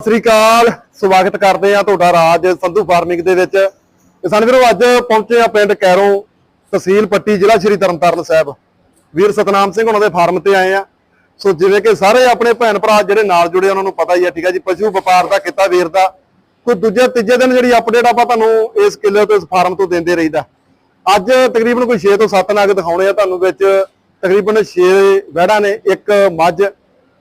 ਸਤਿ ਸ੍ਰੀ ਅਕਾਲ, ਸਵਾਗਤ ਕਰਦੇ ਆ ਤੁਹਾਡਾ ਰਾਜ ਸੰਧੂ ਫਾਰਮਿੰਗ ਦੇ ਵਿੱਚ। ਕਿਸਾਨ ਵੀਰੋ, ਅੱਜ ਪਹੁੰਚੇ ਆ ਪਿੰਡ ਕੈਰੋਂ ਤਹਿਸੀਲ ਪੱਟੀ, ਜ਼ਿਲ੍ਹਾ ਸ਼੍ਰੀ ਤਰਨਤਾਰਨ ਸਾਹਿਬ। ਵੀਰ ਸਤਨਾਮ ਸਿੰਘ ਉਹਨਾਂ ਦੇ ਫਾਰਮ ਤੇ ਆਏ ਆ ਸੋ ਜਿਵੇਂ ਕਿ ਸਾਰੇ ਆਪਣੇ ਭੈਣ ਭਰਾ ਜਿਹੜੇ ਨਾਲ ਜੁੜੇ ਉਹਨਾਂ ਨੂੰ ਪਤਾ ਹੀ ਆ, ਠੀਕ ਆ ਜੀ, ਪਸ਼ੂ ਵਪਾਰ ਦਾ ਕਿੱਤਾ ਵੀਰ ਦਾ ਕੋਈ ਦੂਜੇ, ਤੀਜੇ ਦਿਨ ਜਿਹੜੀ ਅਪਡੇਟ ਆਪਾਂ ਤੁਹਾਨੂੰ ਇਸ ਕਿੱਲੇ ਤੋਂ, ਇਸ ਫਾਰਮ ਤੋਂ ਦਿੰਦੇ ਰਹੀਦਾ। ਅੱਜ ਤਕਰੀਬਨ ਕੋਈ 6 ਤੋਂ 7 ਨਗ ਦਿਖਾਉਣੇ ਆ ਤੁਹਾਨੂੰ ਵਿੱਚ। ਤਕਰੀਬਨ 6 ਵਹਿੜਾਂ ਨੇ, ਇੱਕ ਮੱਝ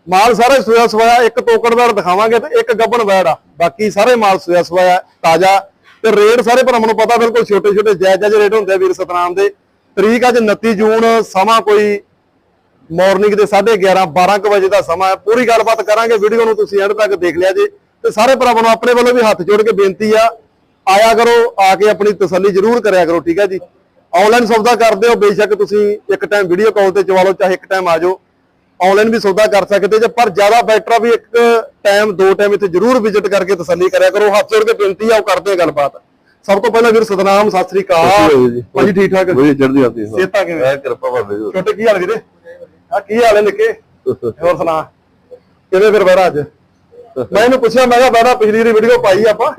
ਮਾਲ ਸਾਰਾ ਸੋਇਆ ਸਵਾਇਆ, ਇੱਕ ਤੋਕੜਦਾਰ ਦਿਖਾਵਾਂਗੇ ਤੇ ਇੱਕ ਗੱਬਣ ਵੈੜ ਆ। ਬਾਕੀ ਸਾਰੇ ਮਾਲ ਸੋਇਆ ਸਵਾਇਆ, ਤਾਜ਼ਾ। ਤੇ ਰੇਟ ਸਾਰੇ ਭਰਾਵਾਂ ਨੂੰ ਪਤਾ, ਬਿਲਕੁਲ ਛੋਟੇ ਛੋਟੇ ਜਾਇਜ਼ ਜਾਇਜ਼ ਰੇਟ ਹੁੰਦੇ ਆ ਵੀਰ ਸਤਨਾਮ ਦੇ। ਤਰੀਕ ਅੱਜ 29 ਜੂਨ, ਸਮਾਂ ਕੋਈ ਮਾਰਨਿੰਗ ਦੇ 11:30 12 ਕੁ ਵਜੇ ਦਾ ਸਮਾਂ ਹੈ। ਪੂਰੀ ਗੱਲਬਾਤ ਕਰਾਂਗੇ, ਵੀਡੀਓ ਨੂੰ ਤੁਸੀਂ ਐਂਡ ਤੱਕ ਦੇਖ ਲਿਆ ਜੇ। ਤੇ ਸਾਰੇ ਭਰਾਵਾਂ ਨੂੰ ਆਪਣੇ ਵੱਲੋਂ ਵੀ ਹੱਥ ਜੋੜ ਕੇ ਬੇਨਤੀ ਆ, ਆਇਆ ਕਰੋ, ਆ ਕੇ ਆਪਣੀ ਤਸੱਲੀ ਜ਼ਰੂਰ ਕਰਿਆ ਕਰੋ, ਠੀਕ ਹੈ ਜੀ? ਆਨਲਾਈਨ ਸੌਦਾ ਕਰਦੇ ਹੋ, ਬੇਸ਼ੱਕ ਤੁਸੀਂ ਇੱਕ ਟਾਈਮ ਵੀਡੀਓ ਕਾਲ ਤੇ ਚਵਾ ਲਓ, ਚਾਹੇ ਇੱਕ ਟਾਈਮ ਆ ਜਾਓ। ਆਨਲਾਈਨ ਵੀ ਸੌਦਾ ਕਰ ਸਕਦੇ ਜੇ ਪਰ ਜ਼ਿਆਦਾ ਬੈਟਰ ਆ ਵੀ ਇੱਕ ਟਾਈਮ ਦੋ ਟਾਈਮ ਇੱਥੇ ਜ਼ਰੂਰ ਵਿਜ਼ਿਟ ਕਰਕੇ ਤਸੱਲੀ ਕਰਿਆ ਕਰੋ। ਹੱਥ ਜੋੜ ਕੇ ਬੇਨਤੀ ਆ ਉਹ ਕਰਦੇ ਆ ਗੱਲਬਾਤ। ਸਭ ਤੋਂ ਪਹਿਲਾਂ ਵੀਰ ਸਤਨਾਮ ਸਤਿ ਸ੍ਰੀ ਅਕਾਲ। ਜੀ। ਭਾਜੀ ਠੀਕ ਠਾਕ? ਵਧੀਆ ਚੜ੍ਹਦੀ ਆਤੀ ਹੈ ਸਿਹਤਾਂ ਕਿਵੇਂ? ਮੈਂ ਕਿਰਪਾ ਬਾਬੇ ਦੀ। ਛੋਟੇ ਕੀ ਹਾਲ ਵੀਰੇ? ਆ ਕੀ ਹਾਲ ਹੈ ਨਿੱਕੇ? ਹੋਰ ਸੁਣਾ? ਕਿਵੇਂ ਫਿਰ ਬੈੜਾ ਅੱਜ? ਮੈਂ ਇਹਨੂੰ ਪੁੱਛਿਆ ਮੈਂ ਕਿਹਾ ਬੈੜਾ ਪਿਛਲੀ ਵਾਰੀ ਵੀਡੀਓ ਪਾਈ ਆਪਾਂ।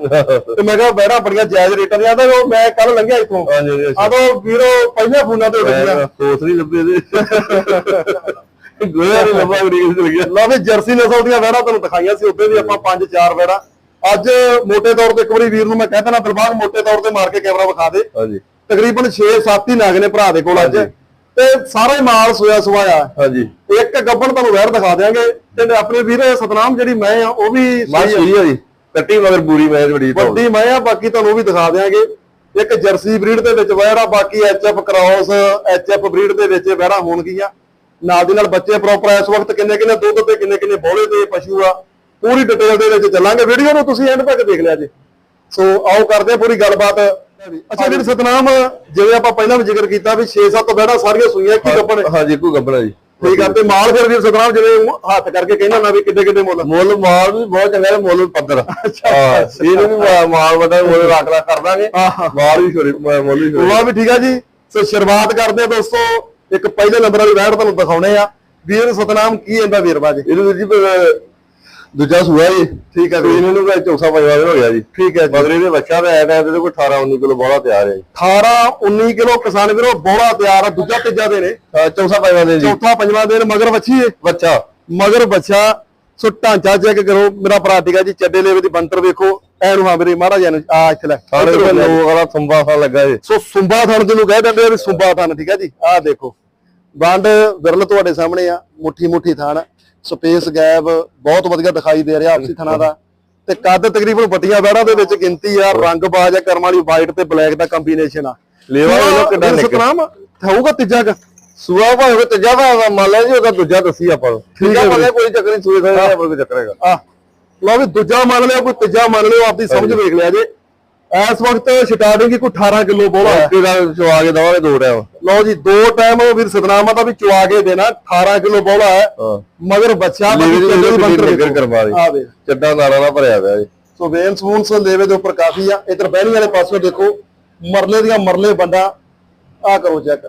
ਤੇ ਮੈਂ ਕਿਹਾ ਬੈੜਾ ਬੜੀਆਂ ਜਾਇਜ਼ ਰੇਟਾਂ ਦੀਆਂ। ਤਾਂ ਉਹ ਮੈਂ ਕੱਲ ਲੰਘਿਆ ਇੱਥੋਂ। ਹਾਂਜੀ ਹਾਂਜੀ ਆ ਤਾਂ ਵੀਰੋ ਪਹਿਲੇ ਫੋਨਾਂ ਤੇ ਉੱਡ ਗਿਆ ਮੈਂ ਸੋਚ ਨਹੀਂ ਲੱਭੇ ਦੇ ਗੋਇਆ ਦੇ ਲੰਬਾ ਗਰੀਜ਼ ਚਲ ਗਿਆ ਤੁਹਾਨੂੰ ਦਿਖਾਈਆਂ ਸੀ ਉੱਤੇ ਵੀ ਆਪਾਂ ਪੰਜ ਚਾਰ ਵੈੜਾਂ ਅੱਜ ਮੋਟੇ ਤੌਰ ਤੇ ਇੱਕ ਵਾਰੀ ਵੀਰ ਨੂੰ ਮੈਂ ਕਹਿ ਦੇਣਾ ਦਿਲਬਾਗ ਮੋਟੇ ਤੌਰ ਤੇ ਮਾਰ ਕੇ ਕੈਮਰਾ ਵਿਖਾ ਦੇ। ਤਕਰੀਬਨ 6-7 ਹੀ ਨਾਗ ਨੇ ਭਰਾ ਦੇ ਕੋਲ ਅੱਜ। ਤੇ ਸਾਰਾ ਮਾਲ ਸੋਇਆ ਸਵਾਇਆ ਹਾਂਜੀ। ਇੱਕ ਗੱਬਣ ਤੁਹਾਨੂੰ ਵੈੜ ਦਿਖਾ ਦੇਾਂਗੇ ਤੇ ਆਪਣੇ ਵੀਰ ਸਤਨਾਮ ਜਿਹੜੀ ਮੈਂ ਆ ਉਹ ਵੀ ਸਹੀ ਹੋਈ ਕੱਟੀ ਮਗਰ ਪੂਰੀ ਮੈਂ ਬੜੀ ਵੱਡੀ ਮੈਂ ਆ ਬਾਕੀ ਤੁਹਾਨੂੰ ਉਹ ਵੀ ਦਿਖਾ ਦੇਾਂਗੇ ਇੱਕ ਜਰਸੀ ਬਰੀਡ ਦੇ ਵਿੱਚ ਵੈੜ ਬਾਕੀ ਐਚਐਫ ਕ੍ਰਾਸ ਐਚਐਫ ਬਰੀਡ ਦੇ ਵਿੱਚ ਵੈੜਾਂ ਹੋਣਗੀਆਂ। ਨਾਲ ਦੀ ਨਾਲ ਬੱਚੇ ਪ੍ਰੋਪਰ ਇਸ ਵਕਤ ਕਿੰਨੇ ਕਿੰਨੇ ਦੁੱਧ ਤੇ ਕਿੰਨੇ ਕਿੰਨੇ ਬੋਲੇ ਤੇ ਪਸ਼ੂ ਆ ਪੂਰੀ ਡਿਟੇਲ ਦੇ ਵਿੱਚ ਚੱਲਾਂਗੇ। ਵੀਡੀਓ ਨੂੰ ਤੁਸੀਂ ਐਂਡ ਤੱਕ ਦੇਖ ਲਿਆ ਜੀ। ਸੋ ਆਓ ਕਰਦੇ ਆ ਪੂਰੀ ਗੱਲਬਾਤ। ਅੱਛਾ ਵੀਰ ਸਤਨਾਮ ਜਿਵੇਂ ਆਪਾਂ ਪਹਿਲਾਂ ਵੀ ਜ਼ਿਕਰ ਕੀਤਾ ਵੀ 6-7 ਵੈੜਾਂ ਸਾਰੀਆਂ ਸੂਈਆਂ ਕੀ ਗੱਬਣ। ਹਾਂਜੀ ਕੋਈ ਗੱਬਣਾ ਜੀ। ਠੀਕ ਆ ਤੇ ਮਾਲ ਫਿਰ ਵੀਰ ਸਤਨਾਮ ਜਿਵੇਂ ਹੱਥ ਕਰਕੇ ਕਹਿੰਦਾ ਨਾ ਵੀ ਕਿੱਡੇ ਕਿੱਡੇ ਮੁੱਲ। ਮੁੱਲ ਮਾਲ ਵੀ ਬਹੁਤ ਚੰਗਾ ਹੈ ਮੁੱਲ ਪੱਧਰ ਅੱਛਾ, ਹਾਂ ਇਹਨੂੰ ਵੀ ਮਾਲ ਵੱਡਾ ਮੁੱਲ ਰੱਖ ਲਾ ਕਰ ਦਾਂਗੇ। ਮਾਲ ਵੀ ਛੋੜੇ ਮੁੱਲ ਵੀ ਛੋੜੇ ਵਾਹ ਵੀ ਠੀਕ ਆ ਜੀ। ਸੋ ਸ਼ੁਰੂਆਤ ਕਰਦੇ ਆ ਦੋਸਤੋ। ਇੱਕ ਪਹਿਲੇ ਨੰਬਰ ਵਾਲੀ ਵੈੜ ਤੁਹਾਨੂੰ ਦਿਖਾਉਣੇ ਆ। ਵੀਰ ਸਤਨਾਮ ਕੀ ਇਹਦਾ ਵੀਰਵਾ ਜੀ ਇਹਨੂੰ ਵੀਰ ਜੀ ਪਰ ਦੂਜਾ ਸੂਆ ਜੀ। ਠੀਕ ਹੈ ਤੇ ਇਹਨਾਂ ਨੂੰ ਕੋਈ ਚੌਥਾ ਪੰਜਵਾਂ ਦਿਨ ਹੋ ਗਿਆ ਜੀ। ਠੀਕ ਹੈ ਜੀ। ਮਗਰੇ ਦੇ ਬੱਚਾ ਦਾ ਐਡ ਹੈ ਤੇ ਕੋਈ 18 19 ਕਿਲੋ ਬੋਲਾ ਤਿਆਰ ਹੈ ਜੀ। 18 19 ਕਿਲੋ ਕਿਸਾਨ ਵੀਰੋ ਬੋਲਾ ਤਿਆਰ ਆ ਦੂਜਾ ਤੀਜਾ ਦੇ ਨੇ ਹਾਂ, ਚੌਥਾ ਪੰਜਵਾਂ ਦਿਨ ਜੀ। ਚੌਥਾ ਪੰਜਵਾਂ ਦਿਨ ਮਗਰ ਵੱਛੀ ਏ ਬੱਚਾ। ਮਗਰ ਬੱਚਾ ਸੋ ਢਾਂਚਾ ਚੈੱਕ ਕਰੋ। ਮੇਰਾ ਭਰਾ ਠੀਕ ਆ ਜੀ ਚੱਡੇ ਲੇਵੇ ਦੀ ਬੰਤਰ ਵੇਖੋ। ਐਨੂੰ ਹਾਂ ਵੀਰੇ ਮਹਾਰਾਜ ਨੂੰ ਆ ਇੱਥੇ ਲੈ। ਇੱਧਰ ਕੋਲ ਲੈ। ਲੋਕ ਵਾਲਾ ਸੰਭਾ ਸਾ ਲੱਗਾ ਜੀ। ਸੋ ਸੁੰਬਾ ਥਣ ਜਿਹਨੂੰ ਕਹਿ ਦਿੰਦੇ ਆ ਵੀ ਸੁੰਬਾ ਥਣ ਠੀਕ ਆ ਜੀ। ਆਹ ਦੇਖੋ। ਵੰਡ ਵਿਰਲ ਤੁਹਾਡੇ ਸਾਹਮਣੇ ਆ ਮੁੱਠੀ ਮੁੱਠੀ ਥਣ ਸਪੇਸ ਗੈਪ ਬਹੁਤ ਵਧੀਆ ਦਿਖਾਈ ਦੇ ਰਿਹਾ ਆਪਸੀ ਥਣਾ ਦਾ। ਤੇ ਕੱਦ ਤਕਰੀਬਨ ਵੱਡੀਆਂ ਵੈੜਾਂ ਦੇ ਵਿੱਚ ਗਿਣਤੀ ਆ ਰੰਗ ਬਾਜ ਆ ਕਰਮ ਵਾਲੀ ਵਾਈਟ ਤੇ ਬਲੈਕ ਦਾ ਕੰਬੀਨੇਸ਼ਨ ਆ। ਲੇਵਾ ਇਹਨੂੰ ਕਿੱਡਾ ਵੀਰ ਨਿੱਕਾ। ਸਤਨਾਮ ਹੋਊਗਾ ਤੀਜਾ ਕ? ਸੂਆ ਭਾਵੇਂ ਕੋਈ ਤੀਜਾ ਭਾਵੇਂ ਮੰਨ ਲਿਆ ਜੀ ਉਹਦਾ ਦੂਜਾ ਦੱਸੀ ਆਪਾਂ। ਨੂੰ ਤੀਜਾ। ਮੰਨ ਲਿਆ ਕੋਈ ਚੱਕਰ ਨਹੀਂ ਸੂਏ ਦਾ ਕੋਈ ਚੱਕਰ ਹੈਗਾ। ਆ ਲਓ ਵੀ ਦੂਜਾ ਮੰਨ ਲਿਓ ਕੋਈ ਤੀਜਾ ਮੰਨ ਲਿਓ ਆਪਦੀ ਸਮਝ ਵੇਖ ਲਿਆ ਜੇ। ਇਸ ਵਕਤ ਸਟਾਰਟਿੰਗ ਹੀ ਕੋਈ 18 ਕਿਲੋ ਬੋਲਾ। ਹੈ ਬਾਕੀ ਦਾ ਚਵਾ ਕੇ ਦਵਾਂਗੇ ਦੋ ਟਾਈਮ। ਲਓ ਜੀ ਦੋ ਟਾਈਮ ਵੀਰ ਸਤਨਾਮਾ ਦਾ ਵੀ ਚੁਆ ਕੇ ਦੇਣਾ 18 ਕਿਲੋ ਬੋਲਾ ਹੈ ਹਾਂ। ਮਗਰ ਬੱਚਾ ਵੇਖੋ। ਕਰਵਾ ਦੇ ਆ ਚੱਡਾ ਨਾਰਾ ਨਾਲ ਭਰਿਆ ਪਿਆ ਜੀ। ਸੋ ਵੇਨ ਸਪੂਨ ਸੋ ਲੇਵੇ ਦੇ ਉੱਪਰ ਕਾਫੀ ਆ। ਇਧਰ ਬਹਿਣੀ ਵਾਲੇ ਪਾਸੋਂ ਦੇਖੋ ਮਰਲੇ ਦੀਆਂ ਮਰਲੇ ਬੰਦਾ ਆ ਕਰੋ ਚੈੱਕ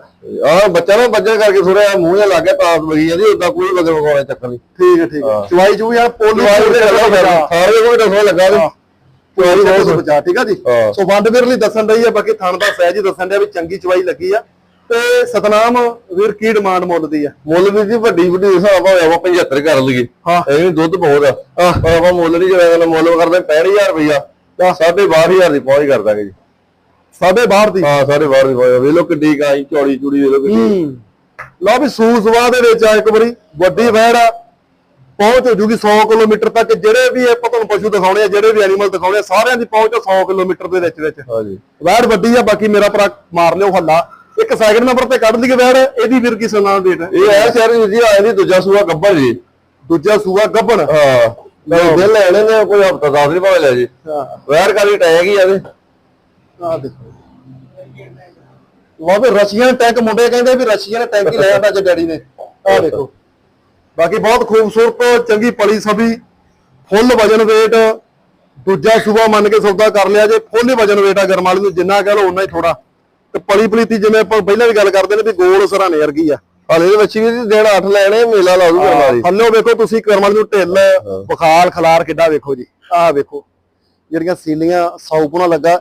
ਆਹ ਬੱਚਾ ਨਾ ਬੱਜਾ ਕਰਕੇ ਥੋੜਾ ਮੂੰਹ ਜਿਹਾ ਲੱਗ ਗਿਆ ਤਾਂ ਬਗੀ ਜਾਂਦੀ ਉਦਾਂ ਕੋਈ ਬਗਰ ਮਗਾਉਣੇ ਚੱਕਰ ਨਹੀਂ। ਠੀਕ ਹੈ ਠੀਕ ਹੈ। ਹਾਂ। ਚੁਆਈ ਚੂਈ ਆ ਪੋਲੀ ਸਾਰੇ ਕੋਈ ਦੱਸੋ ਲੱਗਾ ਜੀ। ਚੁਆਈ ਬਹੁਤ ਬਚਾ ਠੀਕ ਆ ਜੀ। ਹਾਂ। ਸੋ ਵੰਡ ਵੀਰ ਲਈ ਦੱਸਣ ਰਹੀ ਆ ਬਾਕੀ ਥਣ ਦਾ ਸਹਿਜ ਹੀ ਦੱਸਣ ਡਿਆ ਵੀ ਚੰਗੀ ਚੁਆਈ ਲੱਗੀ ਆ। ਤੇ ਸਤਨਾਮ ਵੀਰ ਕੀ ਡਿਮਾਂਡ ਮੁੱਲ ਦੀ ਆ? ਮੁੱਲ ਵੀ ਜੀ ਵੱਡੀ ਵੱਡੀ ਹਿਸਾਬ ਆ ਆਪਾਂ 75 ਕਰ ਲਈਏ। ਹਾਂ। ਇਹ ਵੀ ਦੁੱਧ ਬਹੁਤ ਆ। ਪਰ ਆਪਾਂ ਮੁੱਲ ਨਹੀਂ ਜਿਹੜਾ ਮੁੱਲ ਕਰਦੇ 65000 ਰੁਪਇਆ ਤਾਂ 22000 ਦੀ ਪਹੁੰਚ ਕਰ ਦਾਂਗੇ ਜੀ। ਸਾਢੇ ਬਾਹਰ ਦੀ? ਹਾਂ ਸਾਰੇ ਬਾਹਰ ਦੀ ਪਹੁੰਚ। ਵੇਖ ਲੋ ਕਿੱਡੀ ਕਾਈ ਚੌੜੀ ਚੂੜੀ ਵੇਖ ਲੋ ਕਿੱਡੀ। ਲਓ ਵੀ ਸੂਸਵਾ ਦੇ ਵਿੱਚ ਆ ਇੱਕ ਵਾਰੀ। ਵੱਡੀ ਵੈੜ ਆ। ਪਹੁੰਚ ਹੋ ਜੂਗੀ 100 ਕਿਲੋਮੀਟਰ ਤੱਕ। ਜਿਹੜੇ ਵੀ ਆਪਾਂ ਤੁਹਾਨੂੰ ਪਸ਼ੂ ਦਿਖਾਉਣੇ ਆ ਜਿਹੜੇ ਵੀ ਐਨੀਮਲ ਦਿਖਾਉਣੇ ਆ ਸਾਰਿਆਂ ਦੀ ਪਹੁੰਚ 100 ਕਿਲੋਮੀਟਰ ਦੇ ਵਿੱਚ ਵਿੱਚ। ਹਾਂਜੀ। ਵੈੜ ਵੱਡੀ ਆ ਬਾਕੀ ਮੇਰਾ ਭਰਾ ਮਾਰ ਲਿਓ ਹੱਲਾ। ਇੱਕ ਸੈਕਿੰਡ ਨੰਬਰ ਤੇ ਕੱਢ ਲਈਏ ਵੈੜ ਇਹਦੀ ਵੀਰ ਕੀ ਸਨਾਮ ਡੇਟ ਇਹ ਹੈ ਸ਼ਹਿਰ ਜੀ ਆਏ ਦੀ ਦੂਜਾ ਸੂਆ ਗੱਬਰ ਜੀ। ਦੂਜਾ ਸੂਆ ਗੱਬਣ? ਹਾਂ। ਮੈਂ ਦਿਲ ਲੈਣੇ ਨੇ ਕੋਈ ਹਫਤਾ ਦਸ ਨਹੀਂ ਭਾਵੇਂ ਲੈ ਜੀ। ਹਾਂ। ਵੈਰ ਕਾਲੀ ਟੈਗ ਹੀ ਆਵੇ ਆ ਦੇਖੋ ਲਓ ਵੀ ਰਸ਼ੀਅਨ ਟੈਂਕ ਮੁੰਡੇ ਕਹਿੰਦੇ ਵੀ ਰਸ਼ੀਅਨ ਟੈਂਕ ਹੀ ਲੈ ਆਂਦਾ ਜੇ ਡੈਡੀ ਨੇ। ਆ ਦੇਖੋ। ਬਾਕੀ ਬਹੁਤ ਖੂਬਸੂਰਤ ਚੰਗੀ ਪਲੀ ਸਭੀ। ਫੁੱਲ ਵਜਨ weight ਦੂਜਾ ਸੂਬਾ ਮੰਨ ਕੇ ਸੌਦਾ ਕਰ ਲਿਆ ਜੇ। ਫੁੱਲ ਵਜਨ weight ਆ ਗਰਮਾਲੀ ਨੂੰ ਜਿੰਨਾ ਕਹਿ ਲਓ ਉਨਾ ਹੀ ਥੋੜਾ ਤੇ ਪਲੀ ਪਲੀਤੀ ਜਿਵੇਂ ਆਪਾਂ ਪਹਿਲਾਂ ਵੀ ਗੱਲ ਕਰਦੇ ਨੇ ਵੀ ਗੋਲ ਸਰਾਣੇ ਵਰਗੀ ਆ। ਹਾਲੇ ਦੇ ਬੱਚੀ ਵੀ ਦਿਨ 8 ਲੈਣੇ ਮੇਲਾ ਲਾ ਦੂਗਾ ਮਾਰੀ ਥੱਲੇ ਵੇਖੋ ਤੁਸੀਂ ਕਰਮਲ ਨੂੰ ਢਿੱਲ ਬੁਖਾਰ ਖਲਾਰ ਕਿੱਡਾ ਵੇਖੋ ਜੀ। ਆਹ ਵੇਖੋ ਜਿਹੜੀਆਂ ਸੀਲੀਆਂ ਸੌਪਣਾ ਲੱਗਾ।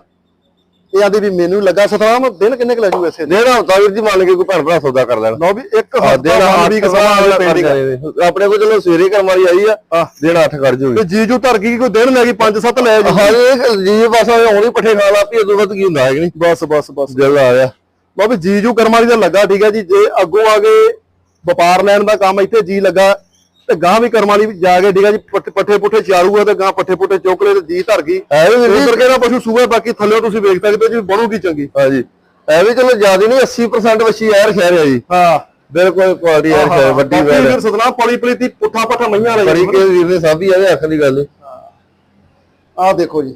ਇਹ ਆਂਦੀ ਵੀ ਮੈਨੂੰ ਲੱਗਾ ਸਤਰਾਮ ਦਿਨ ਕਿੰਨੇ ਕੁ ਲੈ ਜੂ ਐਸੇ ਦੇਣਾ ਹਫਤਾ ਵੀਰ ਜੀ ਮੰਨ ਕੇ ਕੋਈ ਭੈਣ ਭਰਾ ਸੌਦਾ ਕਰ ਲੈਣ। ਲਓ ਵੀ ਇੱਕ ਹਾਂ, ਹਫ਼ਤਾ ਬਾਅਦ ਅੱਠ ਵੀ ਕੁ ਕਿਸਾਨ ਵਾਲਾ ਪੈਂਡਿੰਗ। ਆਪਣੇ ਕੋਲ ਚਲੋ ਸਵੇਰੇ ਕਰਮ ਵਾਲੀ ਆਈ ਆ। ਦਿਨ 8 ਕਰ ਜੂਗੀ। ਤੇ ਜੀਜੂ ਧਰ ਗਈ ਕੋਈ ਦਿਨ ਲੈ ਗਈ 5-7 ਲੈ ਜੀ ਹਾਂ ਇਹ ਜੀ ਬਸ ਆਉਣੀ ਪੱਠੇ ਖਾ ਲਾ ਪੀ ਉਦੋਂ ਵੱਧ ਕੀ ਹੁੰਦਾ ਹੈ ਕਿ ਨਹੀਂ? ਬਸ ਬਸ ਬਸ। ਦਿਲ ਆ ਗਿਆ। ਲਓ ਵੀ ਜੀਜੂ ਕਰਮ ਵਾਲੀ ਦਾ ਲੱਗਾ ਠੀਕ ਹੈ ਜੀ। ਜੇ ਅੱਗੋਂ ਆ ਗਏ ਵਪਾਰ ਲੈਣ ਦਾ ਕੰਮ ਇੱਥੇ ਜੀ ਲੱਗਾ ਤੇ ਗਾਂ ਵੀ ਕਰਮ ਵਾਲੀ ਜਾ ਕੇ ਠੀਕ ਹੈ ਜੀ ਪੱਠੇ ਪੱਠੇ ਚਾਰੂਗਾ ਤੇ ਗਾਂ ਪੱਠੇ ਪੁੱਠੇ ਚੁੱਕ ਲਏ ਤੇ ਜੀ ਧਰ ਗਈ। ਵੀਰ ਉਧਰ ਕਿਹੜਾ ਪਸ਼ੂ ਸੂਏ ਬਾਕੀ ਥੱਲੇ ਤੁਸੀਂ ਵੇਖ ਸਕਦੇ ਜੀ ਬਣੂਗੀ ਚੰਗੀ। ਹਾਂਜੀ। ਐ ਵੀ ਚਲੋ ਜ਼ਿਆਦਾ ਨਹੀਂ 80% ਵੱਛੀ ਯਾਰ ਖੈਰ ਆ ਜੀ। ਹਾਂ। ਬਿਲਕੁਲ ਕੁਆਲਿਟੀ ਯਾਰ ਖੈਰ ਵੱਡੀ ਵੈਲ ਫਿਰ ਸਤਨਾਮ ਪਲੀ ਪਲੀ ਦੀ ਪੁੱਠਾ ਪੱਠਾ ਮਈਆਂ ਨੇ। ਬੜੀ ਕੇ ਵੀਰ ਨੇ ਸਾਬੀ ਆ ਅੱਖ ਦੀ ਗੱਲ। ਆਹ ਦੇਖੋ ਜੀ।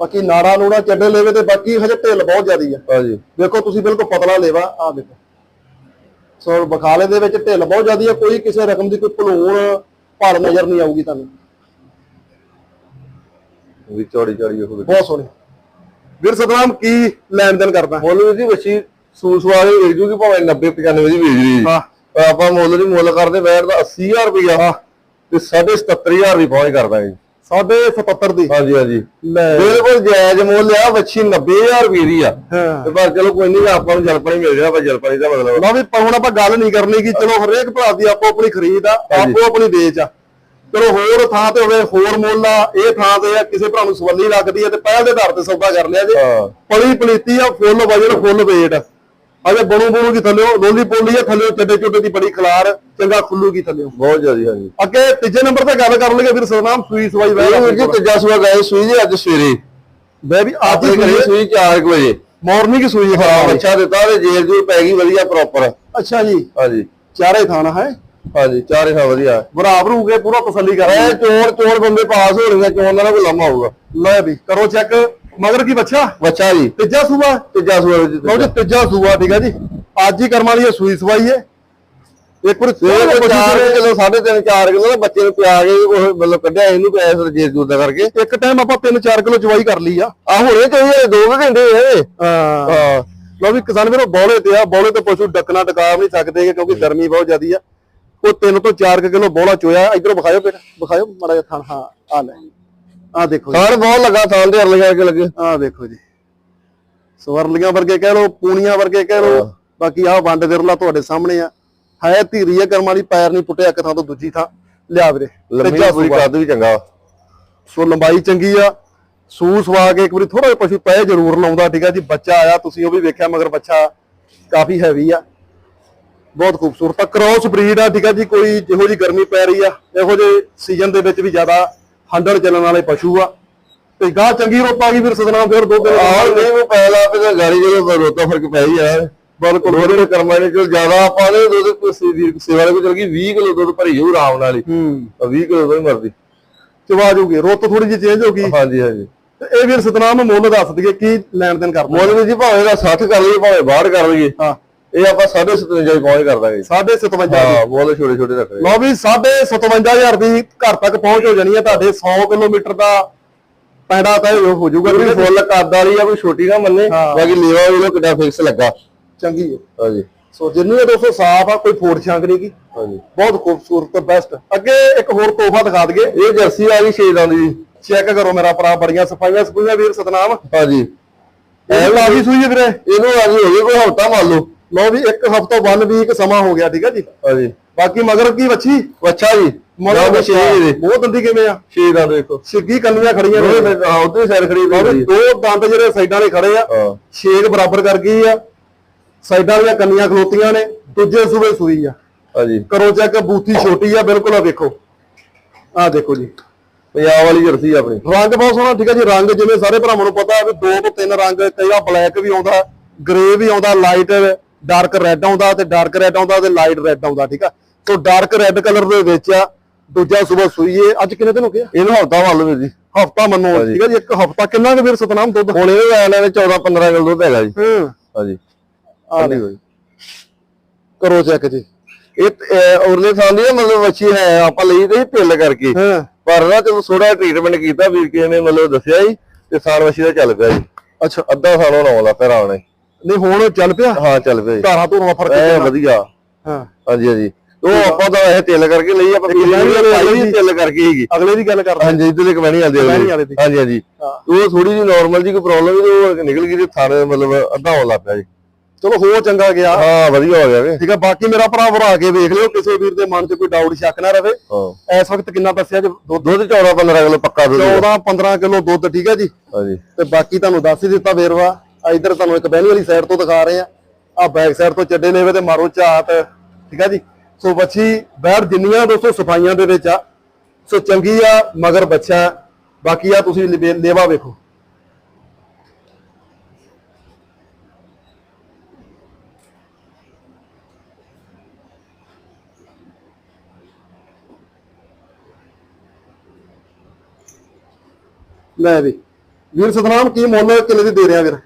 ਬਾਕੀ ਨਾੜਾ ਨੂੜਾ ਚੱਡੇ ਲੈਵੇ ਤੇ ਬਾਕੀ ਹਜੇ ਢਿੱਲ ਬਹੁਤ ਜ਼ਿਆਦੀ ਆ। ਹਾਂਜੀ। ਦੇਖੋ ਤੁਸੀਂ ਬਿਲਕੁਲ ਪਤਲਾ ਲੇਵਾ ਆਹ ਦੇਖੋ। ਸੋ ਬਖਾਲੇ ਦੇ ਵਿੱਚ ਢਿੱਲ ਬਹੁਤ ਜ਼ਿਆਦੀ ਆ ਕੋਈ ਕਿਸੇ ਰਕਮ ਦੀ ਕੋਈ ਭਲੂਣ ਭਾਲ ਨਜ਼ਰ ਨਹੀਂ ਆਊਗੀ ਤੁਹਾਨੂੰ। ਵੀ ਚੌੜੀ ਚੌੜੀ ਉਹ ਬਹੁਤ ਸੋਹਣੀ। ਵੀਰ ਸਤਨਾਮ ਕੀ ਲੈਣ ਦੇਣ ਕਰਦਾ? ਮੁੱਲ ਜੀ ਵੱਛੀ ਸੂਸ ਵਾਲੇ ਵੇਚ ਜੂਗੀ ਭਾਵੇਂ 90 95 ਦੀ ਵੇਚ ਲਈ ਹਾਂ। ਆਪਾਂ ਮੁੱਲ ਦੀ ਮੁੱਲ ਕਰਦੇ ਬੈਠ ਦਾ 80000 ਰੁਪਇਆ ਤੇ 77500 ਦੀ ਪਹੁੰਚ ਕਰ ਦਾਂਗੇ ਸਾਢੇ 77 ਦੀ। ਹਾਂਜੀ ਹਾਂਜੀ। ਬਿਲਕੁਲ ਜਾਇਜ਼ ਮੁੱਲ ਆ ਵੱਛੀ 90000 ਰੁਪਏ ਦੀ ਆ। ਤੇ ਪਰ ਚਲੋ ਕੋਈ ਨਹੀਂ ਆਪਾਂ ਨੂੰ ਜਲਪਣੀ ਮਿਲ ਜਾਣਾ ਪਰ ਜਲਪਣੀ ਦਾ ਮਤਲਬ ਲਓ ਵੀ ਹੁਣ ਆਪਾਂ ਗੱਲ ਨਹੀਂ ਕਰਨੀ ਕਿ ਚਲੋ ਹਰੇਕ ਭਰਾ ਦੀ ਆਪੋ ਆਪਣੀ ਖਰੀਦ ਆ ਆਪੋ ਆਪਣੀ ਵੇਚ ਆ। ਚਲੋ ਹੋਰ ਥਾਂ ਤੇ ਹੋਵੇ ਹੋਰ ਮੁੱਲ ਆ ਇਹ ਥਾਂ ਤੇ ਆ ਕਿਸੇ ਭਰਾ ਨੂੰ ਸਵੱਲੀ ਲੱਗਦੀ ਆ ਤੇ ਪਹਿਲ ਦੇ ਆਧਾਰ ਤੇ ਸੌਦਾ ਕਰ ਲਿਆ ਜੇ। ਪਲੀ ਪਲੀਤੀ ਆ ਫੁੱਲ ਵਜਨ ਫੁੱਲ ਵੇਟ ਅਜੇ ਬਣੂ ਬਣੂ ਕੀ ਥੱਲਿਓ ਲੋਲੀ ਪੋਲੀ ਆ ਥੱਲਿਓ ਚੱਡੇ ਚੁੱਡੇ ਦੀ ਬੜੀ ਖਲਾਰ ਚੰਗਾ ਖੁੱਲੂਗੀ ਥੱਲਿਓ ਬਹੁਤ ਜ਼ਿਆਦਾ ਹਾਂਜੀ ਅੱਗੇ ਤੀਜੇ ਨੰਬਰ ਤੇ ਗੱਲ ਕਰ ਲਈਏ ਫਿਰ ਸਰਨਾਮ ਸੂਈ ਸਵਾਈ ਇਹ ਵੈਲਾ ਜੀ ਤੀਜਾ ਸੂਆ ਗਏ ਸੂਈ ਜੀ ਅੱਜ ਸਵੇਰੇ। ਮੈਂ ਵੀ ਅੱਜ ਹੀ ਕਰੀ ਸੂਈ ਸੂਈ 4 ਵਜੇ। ਮਾਰਨਿੰਗ ਸੂਈ ਹਾਂ ਬੱਚਾ ਦਿੱਤਾ ਤੇ ਜੇਲ ਜੂਲ ਪੈ ਗਈ ਵਧੀਆ ਪ੍ਰੋਪਰ ਅੱਛਾ ਜੀ। ਹਾਂਜੀ। ਚਾਰੇ ਥਾਣਾ ਹੈ? ਹਾਂਜੀ ਚਾਰੇ ਥਾਂ ਵਧੀਆ। ਬਰਾਬਰ ਹੋ ਗਏ ਪੂਰਾ ਤਸੱਲੀ ਕਰ ਐ ਚੋਰ ਚੋਰ ਬੰਦੇ ਪਾਸ ਹੋ ਰਹੇ ਨੇ ਚੋਰ ਦਾ ਨਾ ਕੋਈ ਲਾਮਾ ਹੋਊਗਾ। ਲੈ ਵੀ ਕਰੋ ਚੈੱਕ ਮਗਰ ਕੀ ਬੱਚਾ? ਬੱਚਾ ਜੀ। ਤੀਜਾ ਸੂਆ? ਤੀਜਾ ਸੂਆ ਲਓ ਜੀ ਤੀਜਾ ਸੂਆ ਠੀਕ ਹੈ ਜੀ। ਅੱਜ ਹੀ ਕਰਮ ਵਾਲੀ ਇਹ ਸੂਈ ਸਵਾਈ ਹੈ ਇੱਕ ਵਾਰ ਇਹ ਕੋਈ 4 ਕਿਲੋ 3.5 4 ਕਿਲੋ ਨਾ ਬੱਚੇ ਨੂੰ ਪਿਆ ਕੇ ਉਹ ਮਤਲਬ ਕੱਢਿਆ ਇਹਨੂੰ ਪਿਆ ਸਰ ਜੇਰ ਜੂਰ ਦਾ ਕਰਕੇ। ਇੱਕ ਟਾਈਮ ਆਪਾਂ 3-4 ਕਿਲੋ ਚਵਾਈ ਕਰ ਲਈ ਆ। ਆ ਹੁਣੇ ਚਾਹੀਏ 2 ਘੰਟੇ ਇਹ ਹਾਂ। ਹਾਂ। ਲਓ ਵੀ ਕਿਸਾਨ ਵੀਰੋ ਬੌਲੇ ਤੇ ਆ ਬੌਲੇ ਤੇ ਪਸ਼ੂ ਡੱਕਣਾ ਟਕਾ ਨਹੀਂ ਸਕਦੇ ਕਿਉਂਕਿ ਗਰਮੀ ਬਹੁਤ ਜ਼ਿਆਦੀ ਆ। ਉਹ 3 ਤੋਂ 4 ਕਿਲੋ ਬੌਲਾ ਚੋਇਆ ਇਧਰੋਂ ਵਿਖਾਇਓ ਬੇਟਾ ਵਿਖਾਇਓ ਮਾੜਾ ਜਿਹਾ ਥਣ ਹਾਂ ਆ ਲੈ। ਆ ਦੇਖੋ ਜੀ। ਖਾਣ ਬਹੁਤ ਲੱਗਾ ਥਾਂ ਤੇ ਅਰਲੇ ਕਰਕੇ ਲੱਗੇ। ਆ ਦੇਖੋ ਜੀ। ਸਵਰਲੀਆਂ ਵਰਗੇ ਕਹਿ ਲਓ ਪੂਣੀਆਂ ਵਰਗੇ ਕਹਿ ਲਓ ਬਾਕੀ ਆਹ ਵੰਡ ਵਿਰਲਾ ਤੁਹਾਡੇ ਸਾਹਮਣੇ ਆ। ਹੈ ਧੀਰੀ ਆ ਕਰਮ ਵਾਲੀ ਪੈਰ ਨਹੀਂ ਪੁੱਟਿਆ ਇੱਕ ਥਾਂ ਤੋਂ ਦੂਜੀ ਥਾਂ। ਲਿਆ ਵੀਰੇ ਲੰਮੀ ਪੂਰੀ। ਕੱਦ ਵੀ ਚੰਗਾ। ਸੋ ਲੰਬਾਈ ਚੰਗੀ ਆ। ਸੂਸ ਵਾ ਕੇ ਇੱਕ ਵਾਰੀ ਥੋੜਾ ਜਿਹਾ ਪਸ਼ੂ ਪੈ ਜ਼ਰੂਰ ਲਾਉਂਦਾ ਠੀਕ ਆ ਜੀ। ਬੱਚਾ ਆਇਆ ਤੁਸੀਂ ਉਹ ਵੀ ਵੇਖਿਆ ਮਗਰ ਬੱਚਾ ਕਾਫੀ ਹੈਵੀ ਆ। ਬਹੁਤ ਖੂਬਸੂਰਤ ਆ। ਕ੍ਰੋਸ ਬਰੀਡ ਆ ਠੀਕ ਆ ਜੀ ਕੋਈ ਜਿਹੋ ਜੀ ਗਰਮੀ ਪੈ ਰਹੀ ਆ। ਇਹੋ ਜਿਹੇ ਸੀਜ਼ਨ ਦੇ ਵਿੱਚ ਵੀ ਜ਼ਿਆਦਾ ਹੰਡਲ ਚੱਲਣ ਵਾਲੇ ਪਸ਼ੂ ਆ। ਤੇ ਗਾਂ ਚੰਗੀ ਰੋਪ ਗਈ ਫਿਰ ਸਦਨਾਮ ਫਿਰ ਦੁੱਧ ਦੇ ਆਹ ਨਹੀਂ ਉਹ ਪੈਲਾ ਤੇ ਗਾੜੀ ਜਦੋਂ ਰੋਤਾ ਫ਼ਰਕ ਪੈ ਹੀ ਯਾਰ ਬਿਲਕੁਲ ਉਹਦੇ ਕਰਮਾਂ ਨੇ ਚਲ ਜ਼ਿਆਦਾ ਆਪਾਂ ਨੇ ਦੁੱਧ ਕੋਈ ਸੇਵਾ ਸੇਵਾ ਦੇ ਕੋਈ ਚਲ ਗਈ 20 ਕਿਲੋ ਦੁੱਧ ਭਰੀ ਜਾਊ ਆਰਾਮ ਨਾਲ ਹੀ। ਹੂੰ। 20 ਕਿਲੋ ਤੋਂ ਹੀ ਮਰਦੀ ਚਵਾ ਜੂਗੀ ਰੁੱਤ ਥੋੜੀ ਜਿਹੀ ਚੇਂਜ ਹੋ ਗਈ। ਹਾਂਜੀ ਹਾਂਜੀ। ਇਹ ਵੀਰ ਸਤਨਾਮ ਮੁੱਲ ਦੱਸ ਦਈਏ ਕੀ ਲੈਣ ਦੇਣ ਕਰਦੇ। ਮੁੱਲ ਵੀ ਜੀ ਭਾਵੇਂ ਦਾ 60 ਕਰ ਲਈਏ ਭਾਵੇਂ ਬਾਹਰ ਕਰ ਲਈਏ। ਹਾਂ। ਇਹ ਆਪਾਂ 57 ਹੀ ਪਹੁੰਚ ਕਰ ਦਾਂਗੇ ਸਾਢੇ 57 ਦੀ। ਹਾਂ ਮੁੱਲ ਛੋਟੇ ਛੋਟੇ ਰੱਖ ਲਓ ਵੀ 57000 ਦੀ ਘਰ ਤੱਕ ਪਹੁੰਚ ਹੋ ਜਾਣੀ ਹੈ ਤੁਹਾਡੇ 100 ਕਿਲੋਮੀਟਰ ਦਾ ਪੈਂਡਾ ਤੈ ਹੋ ਜਾਊਗਾ। ਕੋਈ ਫੁੱਲ ਕੱਦ ਵਾਲੀ ਆ ਕੋਈ ਛੋਟੀ ਨਾ ਮੰਨੇ। ਬਾਕੀ ਲੇਵਾ ਵੀ ਲੋ ਕਿੱਡਾ ਫਿਕਸ ਲੱਗਾ। ਚੰਗੀ ਹੈ ਹਾਂਜੀ। ਸੋ ਜਿੰਨੀ ਇਹ ਦੋਸਤੋ ਸਾਫ਼ ਆ ਕੋਈ ਫੋੜ ਛਾਂਕ ਨਹੀਂ ਗੀ। ਹਾਂਜੀ। ਬਹੁਤ ਖੂਬਸੂਰਤ ਬੈਸਟ ਅੱਗੇ ਇੱਕ ਹੋਰ ਤੋਹਫਾ ਦਿਖਾ ਦਈਏ। ਇਹ ਜਰਸੀ ਆ ਗਈ 6 ਦੰਦ ਦੀ ਚੈੱਕ ਕਰੋ ਮੇਰਾ ਭਰਾ ਬੜੀਆਂ ਸਫਾਈਆਂ ਸਫਾਈਆਂ ਵੀਰ ਸਤਨਾਮ। ਹਾਂਜੀ। ਇਹ ਲਾ ਗਈ ਸੂਈ ਵੀਰੇ। ਇਹਨੂੰ ਆ ਗਈ ਹੋ ਗਈ ਕੋਈ ਹਫਤਾ ਮੰਨ ਲਓ। ਲਓ ਵੀ ਇੱਕ ਹਫਤਾ 1 ਵੀਕ ਸਮਾਂ ਹੋ ਗਿਆ ਠੀਕ ਹੈ ਜੀ? ਹਾਂਜੀ। ਬਾਕੀ ਮਗਰ ਕੀ ਵੱਛੀ? ਅੱਛਾ ਜੀ। ਮਗਰ ਮਗਰ 6 ਦੇ ਬਹੁਤ ਦੰਦੀ ਕਿਵੇਂ ਆ? 6 ਦੰਦ ਦੇਖੋ। ਛਿੱਗੀ ਕੰਨੀਆਂ ਖੜੀਆਂ ਨੇ। ਹਾਂ ਉਧਰ ਸਾਈਡ ਖੜੀ ਵੀ ਦੋ ਦੰਦ ਜਿਹੜੇ ਸਾਈਡਾਂ ਵਾਲੇ ਖੜੇ ਆ ਹਾਂ। ਛੇਕ ਬਰਾਬਰ ਕਰ ਗਈ ਆ। ਸਾਈਡਾਂ ਵਾਲੀਆਂ ਕੰਨੀਆਂ ਖਲੋਤੀਆਂ ਨੇ ਦੂਜੇ ਸੂਬੇ ਸੂਈ ਆ। ਹਾਂਜੀ। ਕਰੋ ਚੈੱਕ ਬੂਥੀ ਛੋਟੀ ਆ ਬਿਲਕੁਲ ਆ ਵੇਖੋ। ਆ ਦੇਖੋ ਜੀ। ਪੰਜਾਬ ਵਾਲੀ ਜਰਸੀ ਆਪਣੀ। ਰੰਗ ਬਹੁਤ ਸੋਹਣਾ ਠੀਕ ਹੈ ਜੀ। ਰੰਗ ਜਿਵੇਂ ਸਾਰੇ ਭਰਾਵਾਂ ਨੂੰ ਪਤਾ ਵੀ ਦੋ ਤੋਂ ਤਿੰਨ ਰੰਗ ਕਈਆ ਬਲੈਕ ਵੀ ਆਉਂਦਾ ਗ੍ਰੇ ਵੀ ਆਉਂਦਾ ਲਾਈਟ ਡਾਰਕ ਰੈੱਡ ਆਉਂਦਾ ਤੇ ਡਾਰਕ ਰੈੱਡ ਆਉਂਦਾ ਤੇ ਲਾਈਟ ਰੈੱਡ ਆਉਂਦਾ ਠੀਕ ਆ? ਸੋ ਡਾਰਕ ਰੈੱਡ ਕਲਰ ਦੇ ਵਿੱਚ ਆ ਦੂਜਾ ਸੂਬਾ ਸੂਈਏ ਅੱਜ ਕਿੰਨੇ ਦਿਨ ਹੋ ਗਏ ਇਹਨੂੰ ਹਫਤਾ ਮੰਨ ਲਓ ਜੀ। ਹਫਤਾ ਮੰਨੋ। ਠੀਕ ਹੈ ਜੀ ਇੱਕ ਹਫਤਾ ਕਿੰਨਾ ਕੁ ਵੀਰ ਸਤਨਾਮ ਦੁੱਧ? ਹੁਣ ਇਹ ਆਇਆ ਨੇ 14 15 ਕਿਲੋ ਦੁੱਧ ਹੈਗਾ ਜੀ। ਹੂੰ। ਹਾਂਜੀ। ਆ ਲੈ। ਕਰੋ ਚੈੱਕ ਜੀ। ਇਹ ਉਰਲੇ ਥਾਂ ਦੀ ਨਾ ਮਤਲਬ ਵੱਛੀ ਹੈ ਆਪਾਂ ਲਈ ਤੇ ਢਿੱਲ ਕਰਕੇ। ਪਰ ਨਾ ਜਦੋਂ ਥੋੜਾ ਟ੍ਰੀਟਮੈਂਟ ਕੀਤਾ ਵੀਰ ਕੇ ਨੇ ਮਤਲਬ ਦੱਸਿਆ ਜੀ ਤੇ ਸਾਲ ਵੱਛੀ ਦਾ ਚੱਲ ਪਿਆ ਜੀ। ਅੱਛਾ। ਅੱਧਾ ਸਾਲ ਹੋਣ ਵਾਲਾ ਫਿਰ ਆਉਣੇ ਨਹੀਂ ਹੁਣ ਚੱਲ ਪਿਆ। ਹਾਂ ਚੱਲ ਪਿਆ ਜੀ। ਧਾਰਾਂ ਤੋਂ ਫ਼ਰਕ ਐ? ਵਧੀਆ। ਹਾਂ। ਹਾਂਜੀ ਹਾਂਜੀ। ਉਹ ਆਪਾਂ ਤਾਂ ਇਹ ਤਿਲ ਕਰਕੇ ਲਈ ਆਪਾਂ ਪਾਈ ਸੀ। ਤਿਲ ਕਰਕੇ ਹੀਗੀ ਅਗਲੇ ਦੀ ਗੱਲ ਕਰਦੇ ਹਾਂਜੀ ਇਧਰਲੇ ਕਮੈਣੀ ਆਉਂਦੇ ਕਮੈਣੀ ਵਾਲੇ ਦੀ। ਹਾਂਜੀ ਹਾਂਜੀ। ਹਾਂ। ਉਹ ਥੋੜੀ ਜਿਹੀ ਨਾਰਮਲ ਜੀ ਕੋਈ ਪ੍ਰੋਬਲਮ ਤੇ ਉਹ ਨਿਕਲ ਗਈ ਤੇ ਥਾਣੇ ਮਤਲਬ ਅੱਧਾ ਹੋਣ ਲੱਗ ਪਿਆ ਜੀ। ਚਲੋ ਹੋ ਚੰਗਾ ਗਿਆ। ਹਾਂ ਵਧੀਆ ਹੋ ਗਿਆ ਵੇ। ਠੀਕ ਆ ਬਾਕੀ ਮੇਰਾ ਭਰਾ ਭਰਾ ਕੇ ਵੇਖ ਲਿਓ ਕਿਸੇ ਵੀਰ ਦੇ ਮਨ 'ਚ ਕੋਈ ਡਾਊਟ ਸ਼ੱਕ ਨਾ ਰਵੇ। ਹਾਂ। ਇਸ ਵਕਤ ਕਿੰਨਾ ਦੱਸਿਆ ਜੀ ਦੁੱਧ? ਦੁੱਧ 14 15 ਕਿਲੋ ਪੱਕਾ ਦੁੱਧ 14 15 ਕਿਲੋ ਦੁੱਧ ਠੀਕ ਹੈ ਜੀ। ਹਾਂਜੀ। ਤੇ ਬਾਕੀ ਤੁਹਾਨੂੰ ਦੱਸ ਹੀ ਦਿੱਤਾ ਵੇਰਵਾ। ਇਧਰ ਤੁਹਾਨੂੰ ਇੱਕ ਬਹਿਣੀ ਵਾਲੀ ਸਾਈਡ ਤੋਂ ਦਿਖਾ ਰਹੇ ਆ ਆ ਬੈਕ ਸਾਈਡ ਤੋਂ ਚੱਡੇ ਲੇਵੇ ਤੇ ਮਾਰੋ ਝਾਤ, ਠੀਕ ਆ ਜੀ? ਸੋ ਬੱਚੀ, ਬੈਠ ਜਿੰਨੀਆਂ ਦੋਸਤੋ ਸਫਾਈਆਂ ਦੇ ਵਿੱਚ ਆ। ਸੋ ਚੰਗੀ ਆ, ਮਗਰ ਬੱਚਾ ਬਾਕੀ ਆ ਤੁਸੀਂ ਲੇਵਾ ਵੇਖੋ। ਲੈ ਵੀ। ਵੀਰ, ਸਤਨਾਮ, ਕੀ ਮੁੱਲ ਕਿੰਨੇ ਦੀ ਦੇ ਰਿਹਾ ਵੀਰ?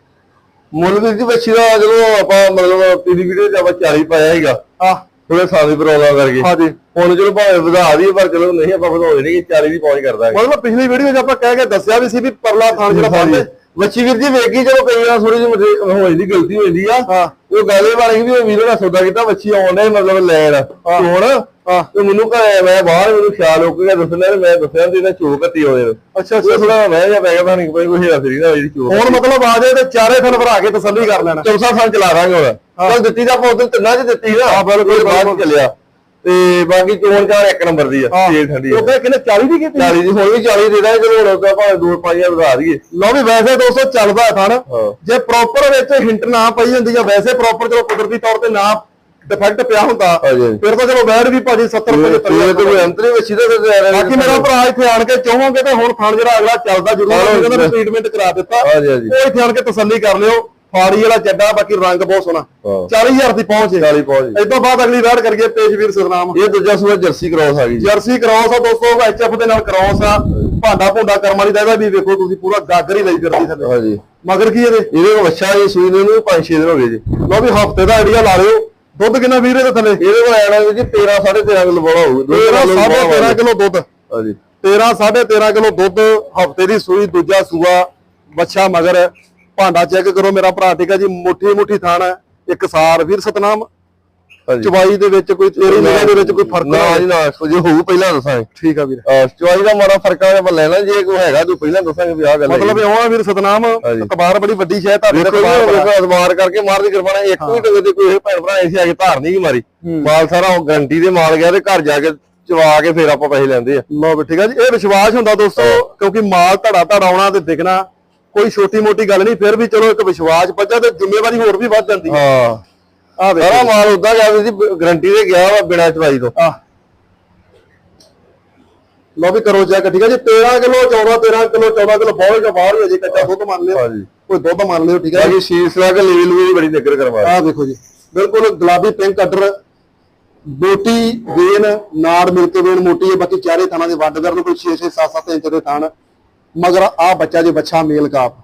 ਮੁੱਲ ਵੀ ਜੀ ਬੱਚੀ ਦਾ ਜਦੋਂ ਆਪਾਂ ਮਤਲਬ ਪੀਡੀ ਵੀਡੀਓ ਚ ਆਪਾਂ 40 ਪਾਇਆ ਸੀਗਾ। ਆ ਥੋੜੇ ਸਾਲ ਦੀ ਪ੍ਰੋਬਲਮ ਕਰਕੇ। ਹਾਂਜੀ। ਹੁਣ ਚਲੋ ਭਾਵੇਂ ਵਧਾ ਦਈਏ ਪਰ ਚਲੋ ਨਹੀਂ ਆਪਾਂ ਵਧਾਉਂਦੇ ਨਹੀਂ 40 ਦੀ ਪਹੁੰਚ ਕਰਦਾ ਮਤਲਬ ਪਿਛਲੀ ਵੀਡੀਓ 'ਚ ਆਪਾਂ ਕਹਿ ਕੇ ਦੱਸਿਆ ਵੀ ਸੀ ਵੀ ਪਰਲਾ ਥਾਨ ਜਿਹੜਾ ਬੰਦ ਬੱਚੀ ਵੀਰ ਜੀ ਵੇਖੀ ਚਲੋ ਕਈ ਵਾਰ ਥੋੜੀ ਜਿਹੀ ਹੋ ਜਾਂਦੀ ਗਲਤੀ ਹੋ ਜਾਂਦੀ ਆ। ਹਾਂ। ਉਹ ਗੱਲ ਇਹ ਵਾਲੀ ਵੀ ਉਹ ਵੀਰ ਦਾ ਸੌਦਾ ਕੀਤਾ ਬੱਚੀ ਆਉਂਦੇ ਮਤਲਬ ਲੈਣ। ਤੇ ਹੁਣ ਹਾਂ ਤੇ ਮੈਨੂੰ ਘਰੇ ਮੈਂ ਬਾਹਰ ਮੈਨੂੰ ਖਿਆਲ ਹੋ ਗਿਆ ਦੱਸਣਾ ਤੇ ਮੈਂ ਦੱਸਿਆ ਵੀ ਇਹਦਾ ਚੋਕ ਕੱਤੀ ਹੋਏ ਅੱਛਾ ਅੱਛਾ। ਥੋੜਾ ਮੈਂ ਜਾਂ ਪੈ ਗਿਆ ਤਾਂ ਨਹੀਂ ਕੋਈ ਕੋਈ ਹੀਰਾ ਫਰੀ ਨਾ ਹੋਈ ਚੋਕ ਹੁਣ ਮਤਲਬ ਆ ਜਾਏ ਤੇ ਚਾਰੇ ਥਣ ਭਰਾ ਕੇ ਤਸੱਲੀ ਕਰ ਲੈਣਾ। ਚੌਥਾ ਸਾਲ ਚਲਾ ਦਾਂਗੇ ਹੁਣ। ਚਲ ਦਿੱਤੀ ਤਾਂ ਆਪਾਂ ਉਦੋਂ ਤਿੰਨਾਂ ਚ ਦਿੱਤੀ ਨਾ। ਹਾਂ, ਬਿਲਕੁਲ, ਬਾਅਦ। ਚੱਲਿਆ। ਤੇ ਬਾਕੀ ਚੋਣ ਚਾਰ ਇੱਕ ਨੰਬਰ ਦੀ ਆ ਤੇਲ ਠੰਡੀ ਉਹ ਕਿਹਨੇ 40 ਦੀ ਕੀਤੀ? 40 ਦੀ ਹੁਣ ਵੀ 40 ਦੇ ਦਾਂਗੇ ਚਲੋ ਤਾਂ ਭਾਵੇਂ ਦੋ ਪਾਈਆਂ ਵਧਾ ਦਈਏ। ਲਓ ਵੀ ਵੈਸੇ ਦੋਸਤੋ ਚੱਲਦਾ ਥਣ। ਜੇ ਪ੍ਰੋਪਰ ਵਿੱਚ ਹਿੰਟ ਨਾ ਪਈ ਹੁੰਦੀ ਆ ਵੈਸੇ ਪ੍ਰੋਪਰ ਚਲੋ ਕੁਦਰਤੀ ਤੌਰ ਤੇ ਨਾ ਡਿਫੈਕਟ ਪਿਆ ਹੁੰਦਾ। ਫਿਰ ਤਾਂ ਚਲੋ ਬੈਠ ਵੀ ਭਾਜੀ 70 ਇਹ 75 ਤੇ ਕੋਈ ਅੰਤਰੀ ਵਿੱਚ ਦਾ ਤੇ ਆ ਰਿਹਾ ਬਾਕੀ ਮੇਰਾ ਭਰਾ ਇੱਥੇ ਆਣ ਕੇ ਚਾਹੋਗੇ ਤੇ ਹੁਣ ਥਣ ਜਿਹੜਾ ਅਗਲਾ ਚੱਲਦਾ ਜ਼ਰੂਰ ਕਹਿੰਦਾ। ਟ੍ਰੀਟਮੈਂਟ ਕਰਾ ਦਿੱਤਾ। ਉਹ ਇੱਥੇ ਆਣ ਕੇ ਤਸੱਲੀ ਕਰ ਲਿਓ। ਫਾੜੀ ਵਾਲਾ ਚੱਡਾ ਬਾਕੀ ਰੰਗ ਬਹੁਤ ਸੋਹਣਾ। ਹਾਂ। 40000 ਦੀ ਪਹੁੰਚ ਹੈ। 40 ਪਹੁੰਚ ਇਸ ਤੋਂ ਬਾਅਦ ਅਗਲੀ ਵੈਟ ਕਰੀਏ ਪੇਸ਼ਵੀਰ ਸਤਨਾਮ ਇਹ ਦੂਜਾ ਸੂਆ ਜਰਸੀ ਕ੍ਰਾਸ ਆ ਗਈ ਜਰਸੀ ਕ੍ਰਾਸ ਆ ਦੋਸਤੋ ਐਚਐਫ ਦੇ ਨਾਲ ਕ੍ਰਾਸ ਆ। ਭਾਂਡਾ ਭੁੰਡਾ ਕਰਮ ਵਾਲੀ ਦਾ ਇਹਦਾ ਵੀ ਵੇਖੋ ਤੁਸੀਂ ਪੂਰਾ ਗਾਗਰ ਹੀ ਲਈ ਫਿਰਦੀ ਥੱਲੇ ਹਾਂਜੀ। ਮਗਰ ਕੀ ਇਹਦੇ? ਇਹਦੇ ਵੱਛਾ ਜੀ ਸੂਈ ਨੂੰ 5-6 ਦਿਨ ਹੋ ਗਏ ਜੀ। ਲਓ ਵੀ ਹਫ਼ਤੇ ਦਾ ਆਈਡੀਆ ਲਾ ਲਿਓ। ਦੁੱਧ ਕਿੰਨਾ ਵੀਰ ਇਹਦੇ ਥੱਲੇ? ਇਹਦੇ ਕੋਲ ਆਣਾ ਜੀ 13 13.5 ਕਿਲੋ ਬੋਲਾ ਹੋਊ 13 13.5 ਕਿਲੋ ਦੁੱਧ। ਹਾਂਜੀ। 13 13.5 ਕਿਲੋ ਦੁੱਧ ਹਫ਼ਤੇ ਦੀ ਸੂਈ ਦੂਜਾ ਸੂਆ ਬੱਚਾ ਮਗਰ। ਭਾਂਡਾ ਚੈੱਕ ਕਰੋ ਮੇਰਾ ਭਰਾ ਠੀਕ ਹੈ ਜੀ? ਮੁੱਠੀ ਮੁੱਠੀ ਥਾਣ ਇੱਕ ਸਾਰ ਵੀਰ ਸਤਨਾਮ। ਚਵਾਈ ਦੇ ਵਿੱਚ ਕੋਈ ਤੇਰੀ ਨਿਗਾਹ ਦੇ ਵਿੱਚ ਕੋਈ ਫ਼ਰਕ ਨਾ ਨਾ ਜੀ ਨਾ ਜੇ ਹੋਊ ਪਹਿਲਾਂ ਦੱਸਾਂਗੇ। ਠੀਕ ਆ ਵੀਰ। ਚੁਆਈ ਦਾ ਮਾੜਾ ਫ਼ਰਕ ਆ ਆਪਾਂ ਲੈਣਾ ਜੇ ਕੋਈ ਹੈਗਾ ਤੂੰ ਪਹਿਲਾਂ ਦੱਸਾਂਗੇ ਵੀ ਆਹ ਗੱਲ ਮਤਲਬ ਇਉਂ ਆ ਵੀਰ ਸਤਨਾਮ। ਅਖਬਾਰ ਬੜੀ ਵੱਡੀ ਸ਼ਹਿ ਤੁਹਾਡੇ ਦੇਖੋ ਅਖਬਾਰ ਅਦਮਾਰ ਕਰਕੇ ਮਾਰਦੀ ਕਰਵਾਣਾ ਇੱਕ ਵੀ ਟੰਗੇ ਤੇ ਕੋਈ ਇਹ ਭੈਣ ਭਰਾ ਐਸੀ ਆ ਕੇ ਧਾਰ ਨਹੀਂ ਮਾਰੀ। ਮਾਲ ਸਾਰਾ ਗਰੰਟੀ ਦੇ ਮਾਲ ਗਿਆ ਤੇ ਘਰ ਜਾ ਕੇ ਚਵਾ ਕੇ ਫਿਰ ਆਪਾਂ ਪੈਸੇ ਲੈਂਦੇ ਆ। ਲਓ ਵੀ ਠੀਕ ਆ ਜੀ ਇਹ ਵਿਸ਼ਵਾਸ ਹੁੰਦਾ ਦੋਸਤੋ ਕਿਉਂਕਿ ਮਾਲ ਧੜਾ ਧੜਾ ਆਉਣਾ ਤੇ ਦਿਖਣਾ ਕੋਈ ਛੋਟੀ ਮੋਟੀ ਗੱਲ ਨਹੀਂ ਫਿਰ ਵੀ ਚਲੋ ਇੱਕ ਵਿਸ਼ਵਾਸ ਬੱਚਾ ਤੇ ਜ਼ਿੰਮੇਵਾਰੀ ਹੋਰ ਵੀ ਵੱਧ ਜਾਂਦੀ। ਹੈ ਹਾਂ। ਆ ਵੇਖੋ ਸਾਰਾ ਮਾਲ ਉਦਾਂ ਗਿਆ ਵੀ ਸੀ ਗਰੰਟੀ ਤੇ ਗਿਆ ਵਾ ਬਿਨਾਂ ਚਵਾਈ ਤੋਂ। ਆ ਲਓ ਵੀ ਕਰੋ ਚੈੱਕ ਠੀਕ ਆ ਜੀ? 13 ਕਿਲੋ 14 13 ਕਿਲੋ 14 ਕਿਲੋ ਬਹੁਤ ਜਿਹਾ ਬਾਹਰ ਹੋ ਜੀ ਕੱਚਾ ਦੁੱਧ ਮੰਨ ਲਿਓ। ਕੋਈ ਦੁੱਧ ਮੰਨ ਲਿਓ ਠੀਕ ਆ ਬਾਕੀ ਸ਼ੀਸ਼ ਲਾ ਕੇ ਲੇਵਲ ਵੀ ਬੜੀ ਨਿੱਗਰ ਕਰਵਾ ਆ ਦੇਖੋ ਜੀ ਬਿਲਕੁਲ ਗੁਲਾਬੀ ਪਿੰਕ ਕਟਰ ਬੋਟੀ ਵੇਨ ਨਾੜ ਮਿਲ ਕੇ ਵੇਨ ਮੋਟੀ ਹੈ ਬਾਕੀ ਚਾਰੇ ਥਾਣਾ ਦੇ ਵੱਡ ਕਰਨ ਕੋਈ 6 6 7 7 ਇੰਚ ਦੇ ਥਾਣ। ਮਗਰ ਆ ਬੱਚਾ ਜੇ ਬੱਚਾ ਮੇਲ ਕਾਪ।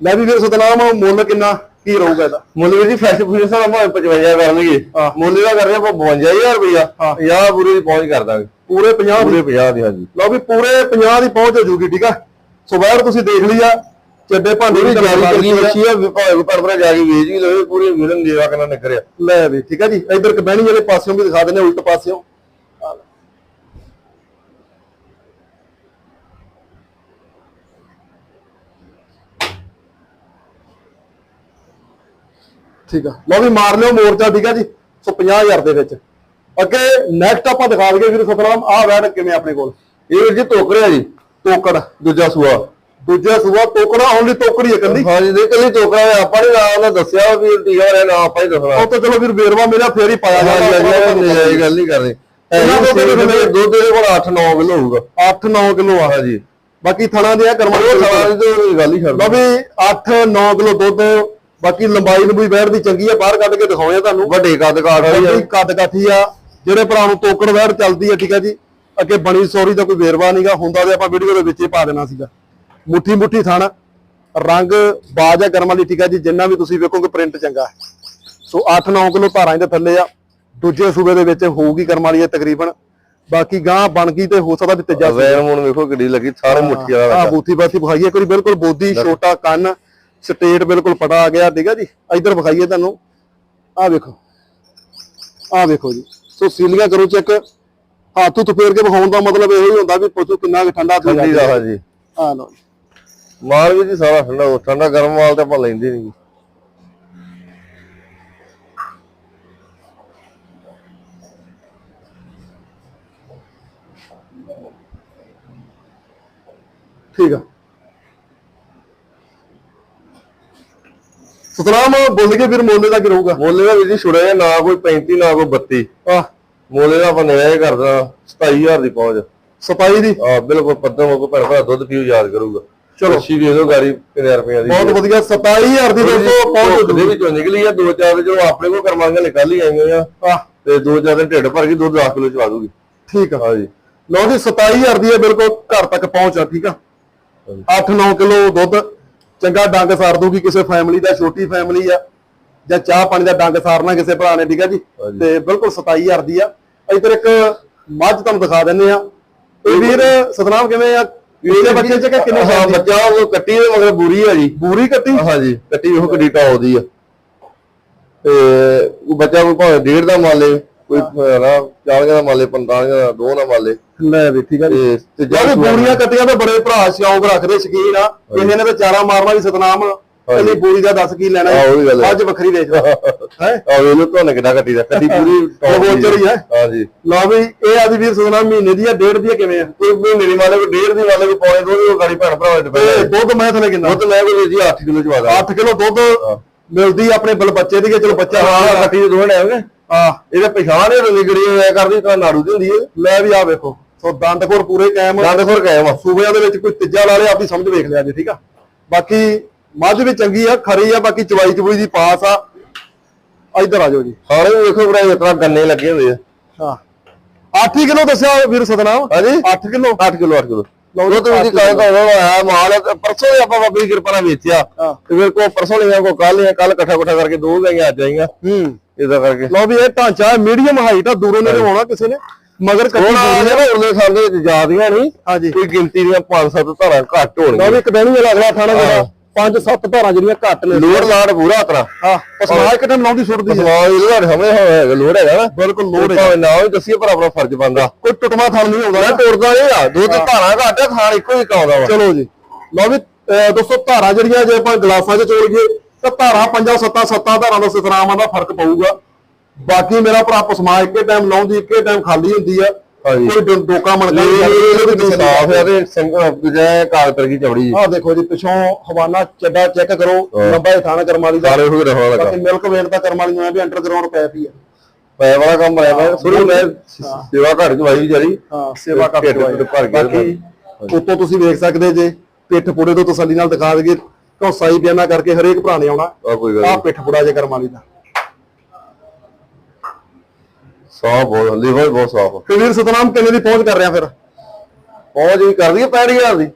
ਲੈ ਵੀ ਵੀਰ ਸਤਨਾਮ ਮੁੱਲ ਕਿੰਨਾ? ਕੀ ਰਹੂਗਾ ਇਹਦਾ? ਮੁੱਲ ਵੀ ਜੀ ਫੈਸ਼ਨ ਫੂਸ਼ਨ ਸਾਰਾ ਭਾਵੇਂ 55 ਕਰਨਗੇ। ਮੁੱਲ ਦਾ ਕਰ ਰਹੇ ਆਪਾਂ 52000 ਰੁਪਇਆ ਹਾਂ। 50 ਪੂਰੀ ਦੀ ਪਹੁੰਚ ਕਰ ਦਾਂਗੇ। ਪੂਰੇ 50 ਦੀ? ਪੂਰੇ 50 ਦੀ ਹਾਂਜੀ। ਲਓ ਵੀ ਪੂਰੇ 50 ਦੀ ਪਹੁੰਚ ਹੋ ਜੂਗੀ ਠੀਕ ਆ? ਸੋ ਬਾਹਰ ਤੁਸੀਂ ਦੇਖ ਲਿਆ ਚੱਡੇ ਭਾਂਡੇ ਵੀ ਜਾਰੀ ਲੱਗੀ ਬੱਚੀ ਆ ਭਾਵੇਂ ਪਰ ਪਰ ਜਾ ਕੇ ਵੇਚ ਵੀ ਲਵੇ ਪੂਰੀ ਵਿਲਨ ਦੇਵਾ ਕਰਨਾ ਨਿਕਰਿਆ ਲੈ ਵੀ ਠੀਕ ਆ ਜੀ? ਇਧਰ ਕਬੈਣੀ ਵਾਲੇ ਪਾਸਿਓਂ ਵੀ ਦਿਖਾ ਦਿੰਦੇ ਉਲਟ ਪਾਸਿਓਂ। ਠੀਕ ਆ। ਲਓ ਵੀ ਮਾਰ ਲਿਓ ਮੋਰਚਾ ਠੀਕ ਆ ਜੀ ਸੋ 50000 ਦੇ ਵਿੱਚ। ਅੱਗੇ ਨੈਕਸਟ ਆਪਾਂ ਦਿਖਾ ਦਈਏ ਵੀਰ ਸਤਨਾਮ ਆਹ ਵੈਨ ਕਿਵੇਂ ਆਪਣੇ ਕੋਲ। ਇਹ ਵੀਰ ਜੀ ਟੋਕਰਿਆ ਜੀ ਟੋਕੜ ਦੂਜਾ ਸੂਆ। ਦੂਜਾ ਸੂਆ ਟੋਕੜਾ ਓਨਲੀ ਟੋਕੜੀ ਹੈ ਕੰਦੀ ਹਾਂਜੀ ਦੇ ਕੱਲੀ ਟੋਕਰਾ ਹੈ ਆਪਾਂ ਨੇ ਨਾਮ ਨਾਲ ਦੱਸਿਆ ਵੀ ਟੀਕਾ ਵਾਲਾ ਨਾ ਆਪਾਂ ਹੀ ਦੱਸਣਾ। ਉਹ ਤਾਂ ਚਲੋ ਵੀਰ ਵੇਰਵਾ ਮੇਰਾ ਫੇਰ ਹੀ ਪਾਇਆ ਹਾਂਜੀ ਇਹ ਗੱਲ ਨਹੀਂ ਕਰਦੇ ਦੁੱਧ ਦੇ ਕੋਲ 8-9 ਕਿਲੋ ਹੋਊਗਾ। 8-9 ਕਿਲੋ ਆ। ਹਾਂਜੀ। ਬਾਕੀ ਥਣਾ ਦੇ ਆ ਕਰਮਾਂ ਗੱਲ ਹੀ ਛੱਡ ਲਓ ਵੀ 8-9 ਕਿਲੋ ਦੁੱਧ ਬਾਕੀ ਲੰਬਾਈ ਲੰਬੂਈ ਵੈੜ ਦੀ ਚੰਗੀ ਆ ਬਾਹਰ ਕੱਢ ਕੇ ਦਿਖਾਉਣੇ ਆ ਤੁਹਾਨੂੰ। ਵੱਡੇ ਕੱਦ ਕਾਠ ਵਾਲੀ ਆ ਕੱਦ ਕਾਠੀ ਆ ਜਿਹੜੇ ਭਰਾ ਨੂੰ ਤੋਕੜ ਵੈੜ ਚੱਲਦੀ ਆ ਠੀਕ ਆ ਜੀ। ਅੱਗੇ ਬਣੀ ਸੋਰੀ ਦਾ ਕੋਈ ਵੇਰਵਾ ਨਹੀਂਗਾ ਹੁੰਦਾ ਤੇ ਆਪਾਂ ਵੀਡੀਓ ਦੇ ਵਿੱਚ ਹੀ ਪਾ ਦੇਣਾ ਸੀਗਾ। ਮੁੱਠੀ ਮੁੱਠੀ ਥਣ ਰੰਗ ਬਾਜ ਆ ਕਰਮ ਵਾਲੀ ਠੀਕ ਆ ਜੀ ਜਿੰਨਾ ਵੀ ਤੁਸੀਂ ਵੇਖੋਗੇ ਪ੍ਰਿੰਟ ਚੰਗਾ ਹੈ। ਸੋ 8-9 ਕਿਲੋ ਧਾਰਾਂ ਦੇ ਥੱਲੇ ਆ ਦੂਜੇ ਸੂਬੇ ਦੇ ਵਿੱਚ ਹੋਊਗੀ ਕਰਮ ਵਾਲੀ ਤਕਰੀਬਨ। ਬਾਕੀ ਗਾਂ ਬਣ ਗਈ ਤੇ ਹੋ ਸਕਦਾ ਵੀ ਤੀਜਾ ਵੈਨ ਹੁਣ ਵੇਖੋ ਕਿੱਡੀ ਲੱਗੀ ਸਾਰੇ ਮੁੱਠੀ ਵਾਲਾ ਆ ਬੂਥੀ ਬਾਥੀ ਵਿਖਾਈਏ ਇੱਕ ਵਾਰੀ ਬਿਲਕੁਲ ਬੋਦੀ ਛੋਟਾ ਕੰਨ ਸਟੇਟ ਬਿਲਕੁਲ ਪਟਾ ਆ ਗਿਆ ਠੀਕ ਜੀ। ਇੱਧਰ ਵਿਖਾਈਏ ਤੁਹਾਨੂੰ। ਆ ਵੇਖੋ। ਆ ਵੇਖੋ ਜੀ। ਸੋ ਸੀਲੀਆਂ ਕਰੋ ਚੈੱਕ। ਹੱਥ ਉੱਤ ਫੇਰ ਕੇ ਵਿਖਾਉਣ ਦਾ ਮਤਲਬ ਇਹੋ ਹੀ ਹੁੰਦਾ ਵੀ ਪਸ਼ੂ ਕਿੰਨਾ ਠੰਡਾ ਦਾ ਹਾਂਜੀ ਆ ਲਓ ਜੀ। ਮਾਲ ਵੀ ਜੀ ਸਾਰਾ ਠੰਡਾ ਹੋ ਠੰਡਾ ਗਰਮ ਮਾਲ ਤਾਂ ਆਪਾਂ ਲੈਂਦੇ ਨਹੀਂ ਠੀਕ ਆ। ਸਤਨਾਮ ਬੋਲ ਕੇ ਫਿਰ ਮੋਲੇ ਦਾ ਕੀ ਰਹੂਗਾ। ਮੋਲੇ ਦਾ ਵੀ ਜੀ ਛੁੜਿਆ ਜਿਹਾ, ਨਾ ਕੋਈ 35 ਨਾ ਕੋਈ 32 ਆਹ। ਮੋਲੇ ਦਾ ਆਪਾਂ ਨਿਆਂ ਕਰਦਾ 27000 ਦੀ ਪਹੁੰਚ। ਸਪਾਈ ਦੀ? ਆ ਬਿਲਕੁਲ ਪੱਧਰ ਮੋ ਕੋ ਭੈਣ ਭਰਾ ਦੁੱਧ ਪੀਓ ਯਾਦ ਕਰੂਗਾ। ਚਲੋ। ਅੱਛੀ ਦੇ ਦਿਓ ਗਾੜੀ ਕਿੰਨੇ ਰੁਪਈਆ ਦੀ। ਬਹੁਤ ਵਧੀਆ 27000 ਦੀ ਦੋਸਤੋ ਪਹੁੰਚ ਦੇ ਵਿੱਚੋਂ ਨਿਕਲੀ ਆ ਦੋ ਚਾਰ ਜੋ ਆਪਣੇ ਕੋਲ ਕਰਮਾਂਗੇ ਨਿਕਲ ਹੀ ਆਈਆਂ ਆ ਤੇ ਦੋ ਚਾਰ ਦਿਨ ਢਿੱਡ ਭਰ ਕੇ ਦੁੱਧ 10 ਕਿਲੋ ਚਵਾ ਦੂਗੀ। ਠੀਕ ਆ। ਹਾਂਜੀ। ਲਓ ਜੀ 27000 ਦੀ ਹੈ ਬਿਲਕੁਲ ਘਰ ਤੱਕ ਪਹੁੰਚ ਆ ਠੀਕ ਆ। 8-9 ਕਿਲੋ ਦੁੱਧ। ਚੰਗਾ ਡੰਗ ਸਾਰ ਦੂਗੀ ਕਿਸੇ ਫੈਮਿਲੀ ਦਾ ਛੋਟੀ ਫੈਮਿਲੀ ਆ ਜਾਂ ਚਾਹ ਪਾਣੀ ਦਾ ਡੰਗ ਸਾਰਨਾ ਕਿਸੇ ਭਰਾ ਨੇ ਠੀਕ ਆ ਜੀ। ਤੇ ਬਿਲਕੁਲ 27000 ਦੀ ਆ। ਇੱਧਰ ਇੱਕ ਮੱਝ ਤੁਹਾਨੂੰ ਦਿਖਾ ਦਿੰਨੇ ਆ। ਇਹ ਵੀਰ ਸਤਨਾਮ ਕਿਵੇਂ ਆ? ਇਹਦੇ ਬੱਚੇ ਚ ਕਿੰਨੇ ਹਾਂ ਸਾਲ ਬੱਚਾ ਉਹ ਕੱਟੀ ਦੇ ਮਗਰ ਬੁਰੀ ਆ ਜੀ। ਬੂਰੀ ਕੱਟੀ? ਹਾਂਜੀ ਕੱਟੀ ਉਹ ਕਿੱਡੀ ਟੌਪ ਆ। ਤੇ ਉਹ ਬੱਚਾ ਕੋਈ ਭਾਵੇਂ ਡੇਢ ਦਾ ਮਾਲੇ ਕੋਈ ਨਾ 40 ਦਾ ਮਾਲੇ 45 ਦਾ ਦੋ ਦਾ ਮਾਲੇ। ਲੈ ਵੀ ਠੀਕ ਆ ਤੇ ਤੇ ਜਿਹੜੇ ਬੂਰੀਆਂ ਕੱਟੀਆਂ ਤਾਂ ਬੜੇ ਭਰਾ ਸ਼ੌਂਕ ਰੱਖਦੇ ਸ਼ਕੀਨ ਆ। ਕਿਸੇ ਨੇ ਤੇ ਚਾਰਾ ਮਾਰਨਾ ਵੀ ਸਤਨਾਮ। ਇਹਦੀ ਬੂਰੀ ਦਾ ਦੱਸ ਕੀ ਲੈਣਾ। ਅੱਜ ਵੱਖਰੀ ਵੇਚਦਾ ਹੈ? ਆ ਵੇਲੋ ਤੁਹਾਨੂੰ ਕਿੱਡਾ ਕੱਟੀ ਦਾ ਕੱਟੀ ਪੂਰੀ ਗੋਚਰ ਹੀ ਹੈ। ਹਾਂਜੀ। ਲਓ ਵੀ ਇਹ ਆਦੀ ਵੀਰ ਸਤਨਾਮ ਮਹੀਨੇ ਦੀ ਆ ਡੇਢ ਦੀ ਕਿਵੇਂ ਆ? ਕੋਈ ਮਹੀਨੇ ਦੀ ਮਾਲੇ ਕੋਈ ਡੇਢ ਦੀ ਮਾਲੇ ਕੋਈ ਪੌਣੇ ਦੋ ਦੀ ਉਹ ਗਾੜੀ ਭੈਣ ਭਰਾ ਦੇ ਤੇ ਦੁੱਧ ਮੈਂ ਥਲੇ ਕਿੰਨਾ? ਦੁੱਧ ਲੈ ਕੇ ਜੀ 8 ਕਿਲੋ ਚਵਾ ਦਾ 8 ਕਿਲੋ ਦੁੱਧ ਮਿਲਦੀ ਆਪਣੇ ਬਲ ਬੱਚੇ ਦੀ ਚਲੋ ਬੱਚਾ ਹਾਂ ਕੱਟੀ ਦੇ ਦੋਹਣੇ ਆਉਂਗੇ ਇਹਦੇ ਪਛਾਣ ਇਹ ਰੰਗੜੀ ਹੋਇਆ ਕਰਦੀ ਤਾਂ ਨਾੜੂ ਦੀ ਹੁੰਦੀ ਹੈ। ਲੈ ਵੀ ਆ ਵੇਖੋ ਸੋ ਦੰਦਖੋਰ ਪੂਰੇ ਕਾਇਮ ਦੰਦ ਖੁਰ ਕਾਇਮ ਆ। ਸੂਬਿਆਂ ਦੇ ਵਿੱਚ ਕੋਈ ਤੀਜਾ ਲਾ ਲਿਆ ਆਪਣੀ ਸਮਝ ਵੇਖ ਲਿਆ ਜੀ ਠੀਕ ਆ? ਬਾਕੀ ਮੱਝ ਵੀ ਚੰਗੀ ਆ ਖਰੀ ਆ ਬਾਕੀ ਚਵਾਈ ਚਬੂਈ ਦੀ ਪਾਸ ਆ। ਇੱਧਰ ਆ ਜਾਓ ਜੀ। ਹਾਲੇ ਵੇਖੋ ਬੜਾ ਇਤਨਾ ਗੰਨੇ ਲੱਗੇ ਹੁੰਦੇ ਆ। ਹਾਂ। 8 ਕਿਲੋ ਦੱਸਿਆ ਵੀਰ ਸਤਨਾਮ? ਹਾਂਜੀ। 8 ਕਿਲੋ? 8 kilo 8 kilo. ਲਓ ਉਹ ਤੋਂ ਵੀ ਕਾਇ ਕਾਇ ਆਇਆ ਮਾਲ ਪਰਸੋਂ ਹੀ ਆਪਾਂ ਬਾਬੇ ਦੀ ਕਿਰਪਾ ਨਾਲ ਵੇਚਿਆ। ਹਾਂ। ਤੇ ਫਿਰ ਕੋ ਪਰਸੋਂ ਲਿਆ ਕੋ ਕੱਲ ਲਿਆ ਕੱਲ ਇਕੱਠਾ ਇਕੱਠਾ ਕਰਕੇ ਦੋ ਗਈਆਂ ਅੱਜ ਆਈਆਂ ਹੂੰ। ਇਦਾਂ ਕਰਕੇ। ਲਓ ਵੀ ਇਹ ਢਾਂਚਾ ਮੀਡੀਅਮ ਹਾਈਟ ਆ ਦੂਰੋਂ ਨੇ ਹੋਣਾ ਕਿਸੇ ਨੇ ਮਗਰ ਕੱਟੀ ਦੂਰੀ ਆ ਉਹਨੇ ਸਾਡੇ ਵਿੱਚ ਜ਼ਿਆਦੀਆਂ ਨਹੀਂ ਹਾਂਜੀ। ਕੋਈ ਗਿਣਤੀ ਦੀਆਂ 5-7 ਧਾਰਾਂ ਘੱਟ ਹੋਣਗੀਆਂ। ਵੀ ਇੱਕ ਦਿਨ ਹੀ ਅਗਲਾ ਥਾਣਾ ਜਿਹੜਾ। ਪੰਜ ਸੱਤ ਧਾਰਾਂ ਜਿਹੜੀਆਂ ਘੱਟ ਨੇ। ਲੋੜ ਲਾੜ ਪੂਰਾ ਤਰਾ ਹਾਂ ਪਸਮਾ ਇੱਕ ਟਾਈਮ ਲਾਉਂਦੀ ਸੁੱਟਦੀ ਹੈ? ਸਮਾਜ ਇਹਦੇ ਸਾਹਮਣੇ ਹੋਇਆ ਲੋੜ ਹੈਗਾ ਨਾ। ਬਿਲਕੁਲ ਲੋੜ ਹੈ ਨਾ ਵੀ ਦੱਸੀਏ ਪਰ ਆਪਣਾ ਫਰਜ਼ ਬਣਦਾ। ਕੋਈ ਟੁੱਟਵਾ ਥਣ ਨਹੀਂ ਆਉਂਦਾ। ਮੈਂ ਤੋੜਦਾ ਨਹੀਂ ਆ। ਦੁੱਧ ਧਾਰਾਂ ਘੱਟ ਖਾਣ ਇੱਕੋ ਹੀ ਕਾਉਂਦਾ ਵਾ। ਚਲੋ ਜੀ। ਲਓ ਵੀ ਦੋਸਤੋ ਧਾਰਾਂ ਜਿਹੜੀਆਂ ਜੇ ਆਪਾਂ ਗਲਾਸਾਂ 'ਚ ਚੋਲ ਗਏ ਤਾਂ ਧਾਰਾਂ ਪੰਜਾਂ ਸੱਤਾਂ ਸੱਤਾਂ ਧਾਰਾਂ ਦਾ ਸਤਰਾਮਾਂ ਦਾ ਫ਼ਰਕ ਪਊਗਾ। ਬਾਕੀ ਮੇਰਾ ਭਰਾ ਪਸਮਾ ਇੱਕੇ ਟਾਈਮ ਲਾਉਂਦੀ ਇੱਕੇ ਟਾਈਮ ਖਾਲੀ ਹੁੰਦੀ ਆ। ਕੋਈ ਡੋਕਾ ਮਣਕਾ ਇਹ ਵੀ ਸਾਫ਼ ਹੈ ਤੇ ਸਿੰਘ ਦੂਜਾ ਕਾਲ ਤਰਗੀ ਚੌੜੀ ਜੀ। ਆਹ ਦੇਖੋ ਜੀ ਪਿਛੋਂ ਹਵਾਨਾ ਚੱਡਾ ਚੈੱਕ ਕਰੋ। ਲੰਬਾ ਥਾਣਾ ਕਰਮਾਲੀ ਦਾ। ਸਾਰੇ ਹੋ ਰਿਹਾ ਲੱਗਾ। ਮਿਲਕ ਵੇਟ ਦਾ ਕਰਮਾਲੀ ਐ ਵੀ ਅੰਡਰਗਰਾਉਂਡ ਪੈਪ ਹੀ ਆ। ਪੈ ਵਾਲਾ ਕੰਮ ਆਇਆ ਮੈਂ ਸ਼ੁਰੂ ਮੈਂ ਸੇਵਾ ਘਰ ਚ ਵਾਈ ਵਿਚਾਰੀ। ਹਾਂ ਸੇਵਾ ਕਰਦੇ ਢੁੱਡ ਭਰ ਗਿਆ ਬਾਕੀ ਉੱਤੋਂ ਤੁਸੀਂ ਵੇਖ ਸਕਦੇ ਜੇ ਪਿੱਠ ਪੁੜੇ ਤੋਂ ਤਸੱਲੀ ਨਾਲ ਦਿਖਾ ਦਈਏ। ਘੌਸਾ ਹੀ ਬਿਆਨਾ ਕਰਕੇ ਹਰੇਕ ਭਰਾ ਨੇ ਆਉਣਾ। ਆ ਆਹ ਪਿੱਠ ਪੁੜਾ ਜੇ ਕਰਮਾਲੀ ਦਾ। ਸਾਫ਼ ਬਹੁਤ ਲੀਵਰ ਬਹੁਤ ਸਾਫ਼ ਤੇ ਵੀਰ ਸਤਨਾਮ ਕਿੰਨੇ ਦੀ ਪਹੁੰਚ ਕਰ ਰਿਹਾ ਫਿਰ? ਪਹੁੰਚ ਵੀ ਕਰ ਦਈਏ 65000 ਦੀ।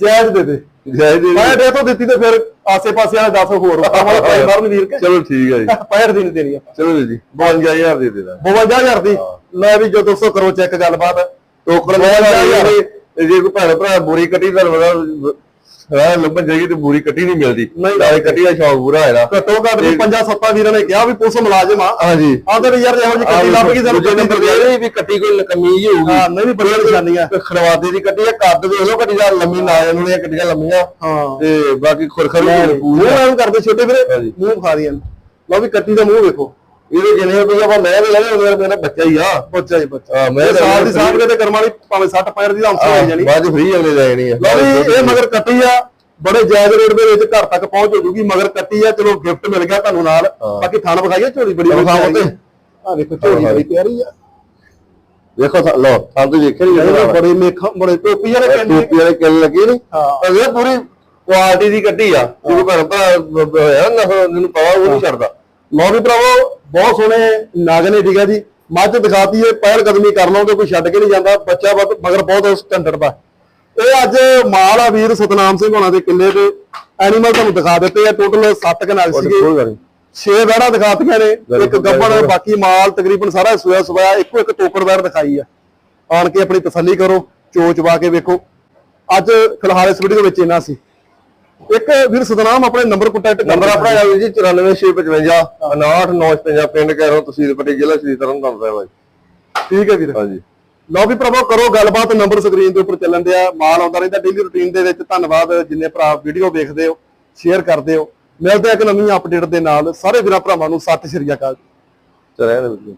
ਜਾਇਜ਼ ਦੇ ਦੇ। ਜੈ ਜੀ ਮੈਂ ਦੇ ਤੋਂ ਦਿੱਤੀ ਤੇ ਫਿਰ ਆਸੇ-ਪਾਸੇ ਵਾਲੇ 10 ਹੋਰ ਆਵਾਂਗੇ ਪੈਸੇ ਮਾਰਨ ਵੀਰ ਕੇ। ਚਲੋ ਠੀਕ ਹੈ ਜੀ। 65 ਦੀ ਨਹੀਂ ਦੇਣੀ ਆ। ਚਲੋ ਜੀ 52000 ਦੇ ਦੇਣਾ 52000 ਦੀ। ਲੈ ਵੀ ਜੋ ਦੋਸਤੋ ਕਰੋ ਚੈੱਕ ਗੱਲਬਾਤ। ਟੋਕਰ ਤੇ ਜੇ ਕੋਈ ਭੈਣ ਭਰਾ ਬੁਰੀ ਕੱਟੀ ਦਾ ਪਤਾ ਹਾਂ ਲੱਭਣ ਜਾਈਏ ਤੇ ਬੁਰੀ ਕੱਟੀ ਨਹੀਂ ਮਿਲਦੀ। ਨਾਲੇ ਕੱਟੀ ਦਾ ਸ਼ੌਕ ਪੂਰਾ ਹੈ ਨਾ ਘੱਟੋ ਘੱਟ ਵੀ ਪੰਜਾਂ ਸੱਤਾਂ ਵੀਰਾਂ ਨੇ ਕਿਹਾ ਵੀ ਪੁਲਿਸ ਮੁਲਾਜ਼ਮ ਆ। ਹਾਂਜੀ। ਆਦਰ ਯਾਰ ਇਹੋ ਜਿਹੀ ਕੱਟੀ ਲੱਭ ਗਈ ਸਾਨੂੰ ਕੱਟੀ ਨੰਬਰ ਦੇ। ਵੀ ਕੱਟੀ ਕੋਈ ਕਮੀਜ਼ ਹੋਊਗੀ। ਹਾਂ ਨਹੀਂ ਵੀ ਬੜੀਆਂ ਨਿਸ਼ਾਨੀਆਂ ਖਰਵਾਦੇ ਦੀ ਕੱਟੀ ਆ ਕੱਦ ਦੇਖ ਲਓ ਕੱਟੀ ਦਾ ਲੰਮੀ ਨਾ ਇਹਨਾਂ ਦੀਆਂ ਕੱਟੀਆਂ ਲੰਮੀਆਂ। ਹਾਂ। ਤੇ ਬਾਕੀ ਖੁਰਖਰ ਵੀ ਮੂੰਹ ਐਂ ਕਰਦੇ ਛੋਟੇ ਵੀਰੇ। ਮੂੰਹ ਖਾ ਦੀਆਂ ਲਓ ਵੀ ਕੱਟੀ ਦਾ ਮੂੰਹ ਵੇਖੋ। ਇਹਦੇ ਜਿੰਨੇ ਕੋਈ ਆਪਾਂ ਮੈਂ ਲੈ ਲਿਆ ਮੇਰਾ ਬੱਚਾ ਹੀ ਆ। ਬੱਚਾ ਹੀ ਬੱਚਾ। ਹਾਂ, ਮੈਂ ਸਾਲ ਦੀ ਕੇ ਤੇ ਕਰਮ ਵਾਲੀ ਭਾਵੇਂ 60 65 ਦੀ ਹੰਸ ਹੋਈ ਜਾਣੀ। ਬਾਅਦ ਫ੍ਰੀ ਲੈ ਜਾਣੀ ਆ। ਲਓ ਵੀ ਇਹ ਮਗਰ ਕੱਟੀ ਆ। ਬੜੇ ਜਾਇਜ਼ ਰੇਟ ਦੇ ਵਿੱਚ ਘਰ ਤੱਕ ਪਹੁੰਚ ਹੋ ਜੂਗੀ ਮਗਰ ਕੱਟੀ ਆ। ਚਲੋ ਗਿਫਟ ਮਿਲ ਗਿਆ ਤੁਹਾਨੂੰ ਨਾਲ। ਬਾਕੀ ਥਣ ਵਿਖਾਈਏ ਝੋਲੀ ਬੜੀ ਵਿਖਾਓ ਤੇ। ਆ ਵੇਖੋ ਝੋਲੀ ਬੜੀ ਪਿਆਰੀ ਆ। ਵੇਖੋ ਤਾਂ ਲਓ ਤਾਂ ਵੇਖਿਆ ਨਹੀਂ ਬੜੇ ਮੇਖਾਂ ਬੜੇ ਟੋਪੀ ਵਾਲੇ ਕੰਨੇ ਟੋਪੀ ਵਾਲੇ ਕਿੱਲ ਲੱਗੇ ਨਹੀਂ? ਹਾਂ। ਇਹ ਪੂਰੀ ਕੁਆਲਿਟੀ ਦੀ ਕੱਟੀ ਆ ਜਿਹਨੂੰ ਭੈਣ ਭਰਾ ਹੋਇਆ ਨਾ ਜਿਹਨੂੰ ਪਤਾ ਉਹ ਨਹੀਂ ਛੱਡਦਾ। ਲਓ ਵੀ ਭਰਾਵੋ ਬਹੁਤ ਸੋਹਣੇ ਨਾਗ ਨੇ ਠੀਕ ਆ ਜੀ। ਮੱਝ ਦਿਖਾਤੀ ਏ ਪਹਿਲ ਕਦਮੀ ਕਰ ਲਓਗੇ ਕੋਈ ਛੱਡ ਕੇ ਨਹੀਂ ਜਾਂਦਾ ਬੱਚਾ ਮਗਰ ਬਹੁਤ ਸਟੈਂਡਰਡ ਦਾ। ਇਹ ਅੱਜ ਮਾਲ ਆ ਵੀਰ ਸਤਨਾਮ ਸਿੰਘ ਹੋਣਾ ਦੇ ਕਿੱਲੇ ਤੇ। ਐਨੀਮਲ ਤੁਹਾਨੂੰ ਦਿਖਾ ਦਿੱਤੇ ਆ ਟੋਟਲ 7 ਕਨਾਲ ਸੀਗੇ। 6 ਵੈੜਾ ਦਿਖਾਤੀਆਂ ਨੇ ਇੱਕ ਗੱਬੜ। ਬਾਕੀ ਮਾਲ ਤਕਰੀਬਨ ਸਾਰਾ ਸੋਇਆ ਸੋਇਆ ਇੱਕੋ ਇੱਕ ਟੋਕਰ ਵੈੜ ਦਿਖਾਈ ਆ। ਆਣ ਕੇ ਆਪਣੀ ਤਸੱਲੀ ਕਰੋ ਚੋਚ ਵਾ ਕੇ ਵੇਖੋ। ਅੱਜ ਫਿਲਹਾਲ ਇਸ ਵੀਡੀਓ ਵਿੱਚ ਇੰਨਾ ਸੀ। ਇੱਕ ਵੀਰ ਸਤਨਾਮ ਆਪਣੇ ਨੰਬਰ ਕੰਟੈਕਟ ਨੰਬਰ ਆਪਣਾ ਵੀਰ ਜੀ 94655 59955 ਪਿੰਡ ਕਹਿਰੋ ਤਹਿਸੀਲ ਪੱਟੀ ਜ਼ਿਲ੍ਹਾ ਸ਼੍ਰੀ ਤਰਨਤਾਰਨ ਸਾਹਿਬ ਹੈ। ਠੀਕ ਹੈ ਵੀਰ। ਹਾਂਜੀ। ਲਓ ਵੀ ਭਰਾਵੋ ਕਰੋ ਗੱਲਬਾਤ ਨੰਬਰ ਸਕਰੀਨ ਦੇ ਉੱਪਰ ਚੱਲਣ ਦਿਆ। ਮਾਲ ਆਉਂਦਾ ਰਹਿੰਦਾ ਡੇਲੀ ਰੁਟੀਨ ਦੇ ਵਿੱਚ। ਧੰਨਵਾਦ ਜਿੰਨੇ ਭਰਾ ਵੀਡੀਓ ਵੇਖਦੇ ਹੋ ਸ਼ੇਅਰ ਕਰਦੇ ਹੋ। ਮਿਲਦੇ ਆ ਇੱਕ ਨਵੀਂ ਅਪਡੇਟ ਦੇ ਨਾਲ। ਸਾਰੇ ਵੀਰਾਂ ਭਰਾਵਾਂ ਨੂੰ ਸਤਿ ਸ਼੍ਰੀ ਅਕਾਲ ਜੀ।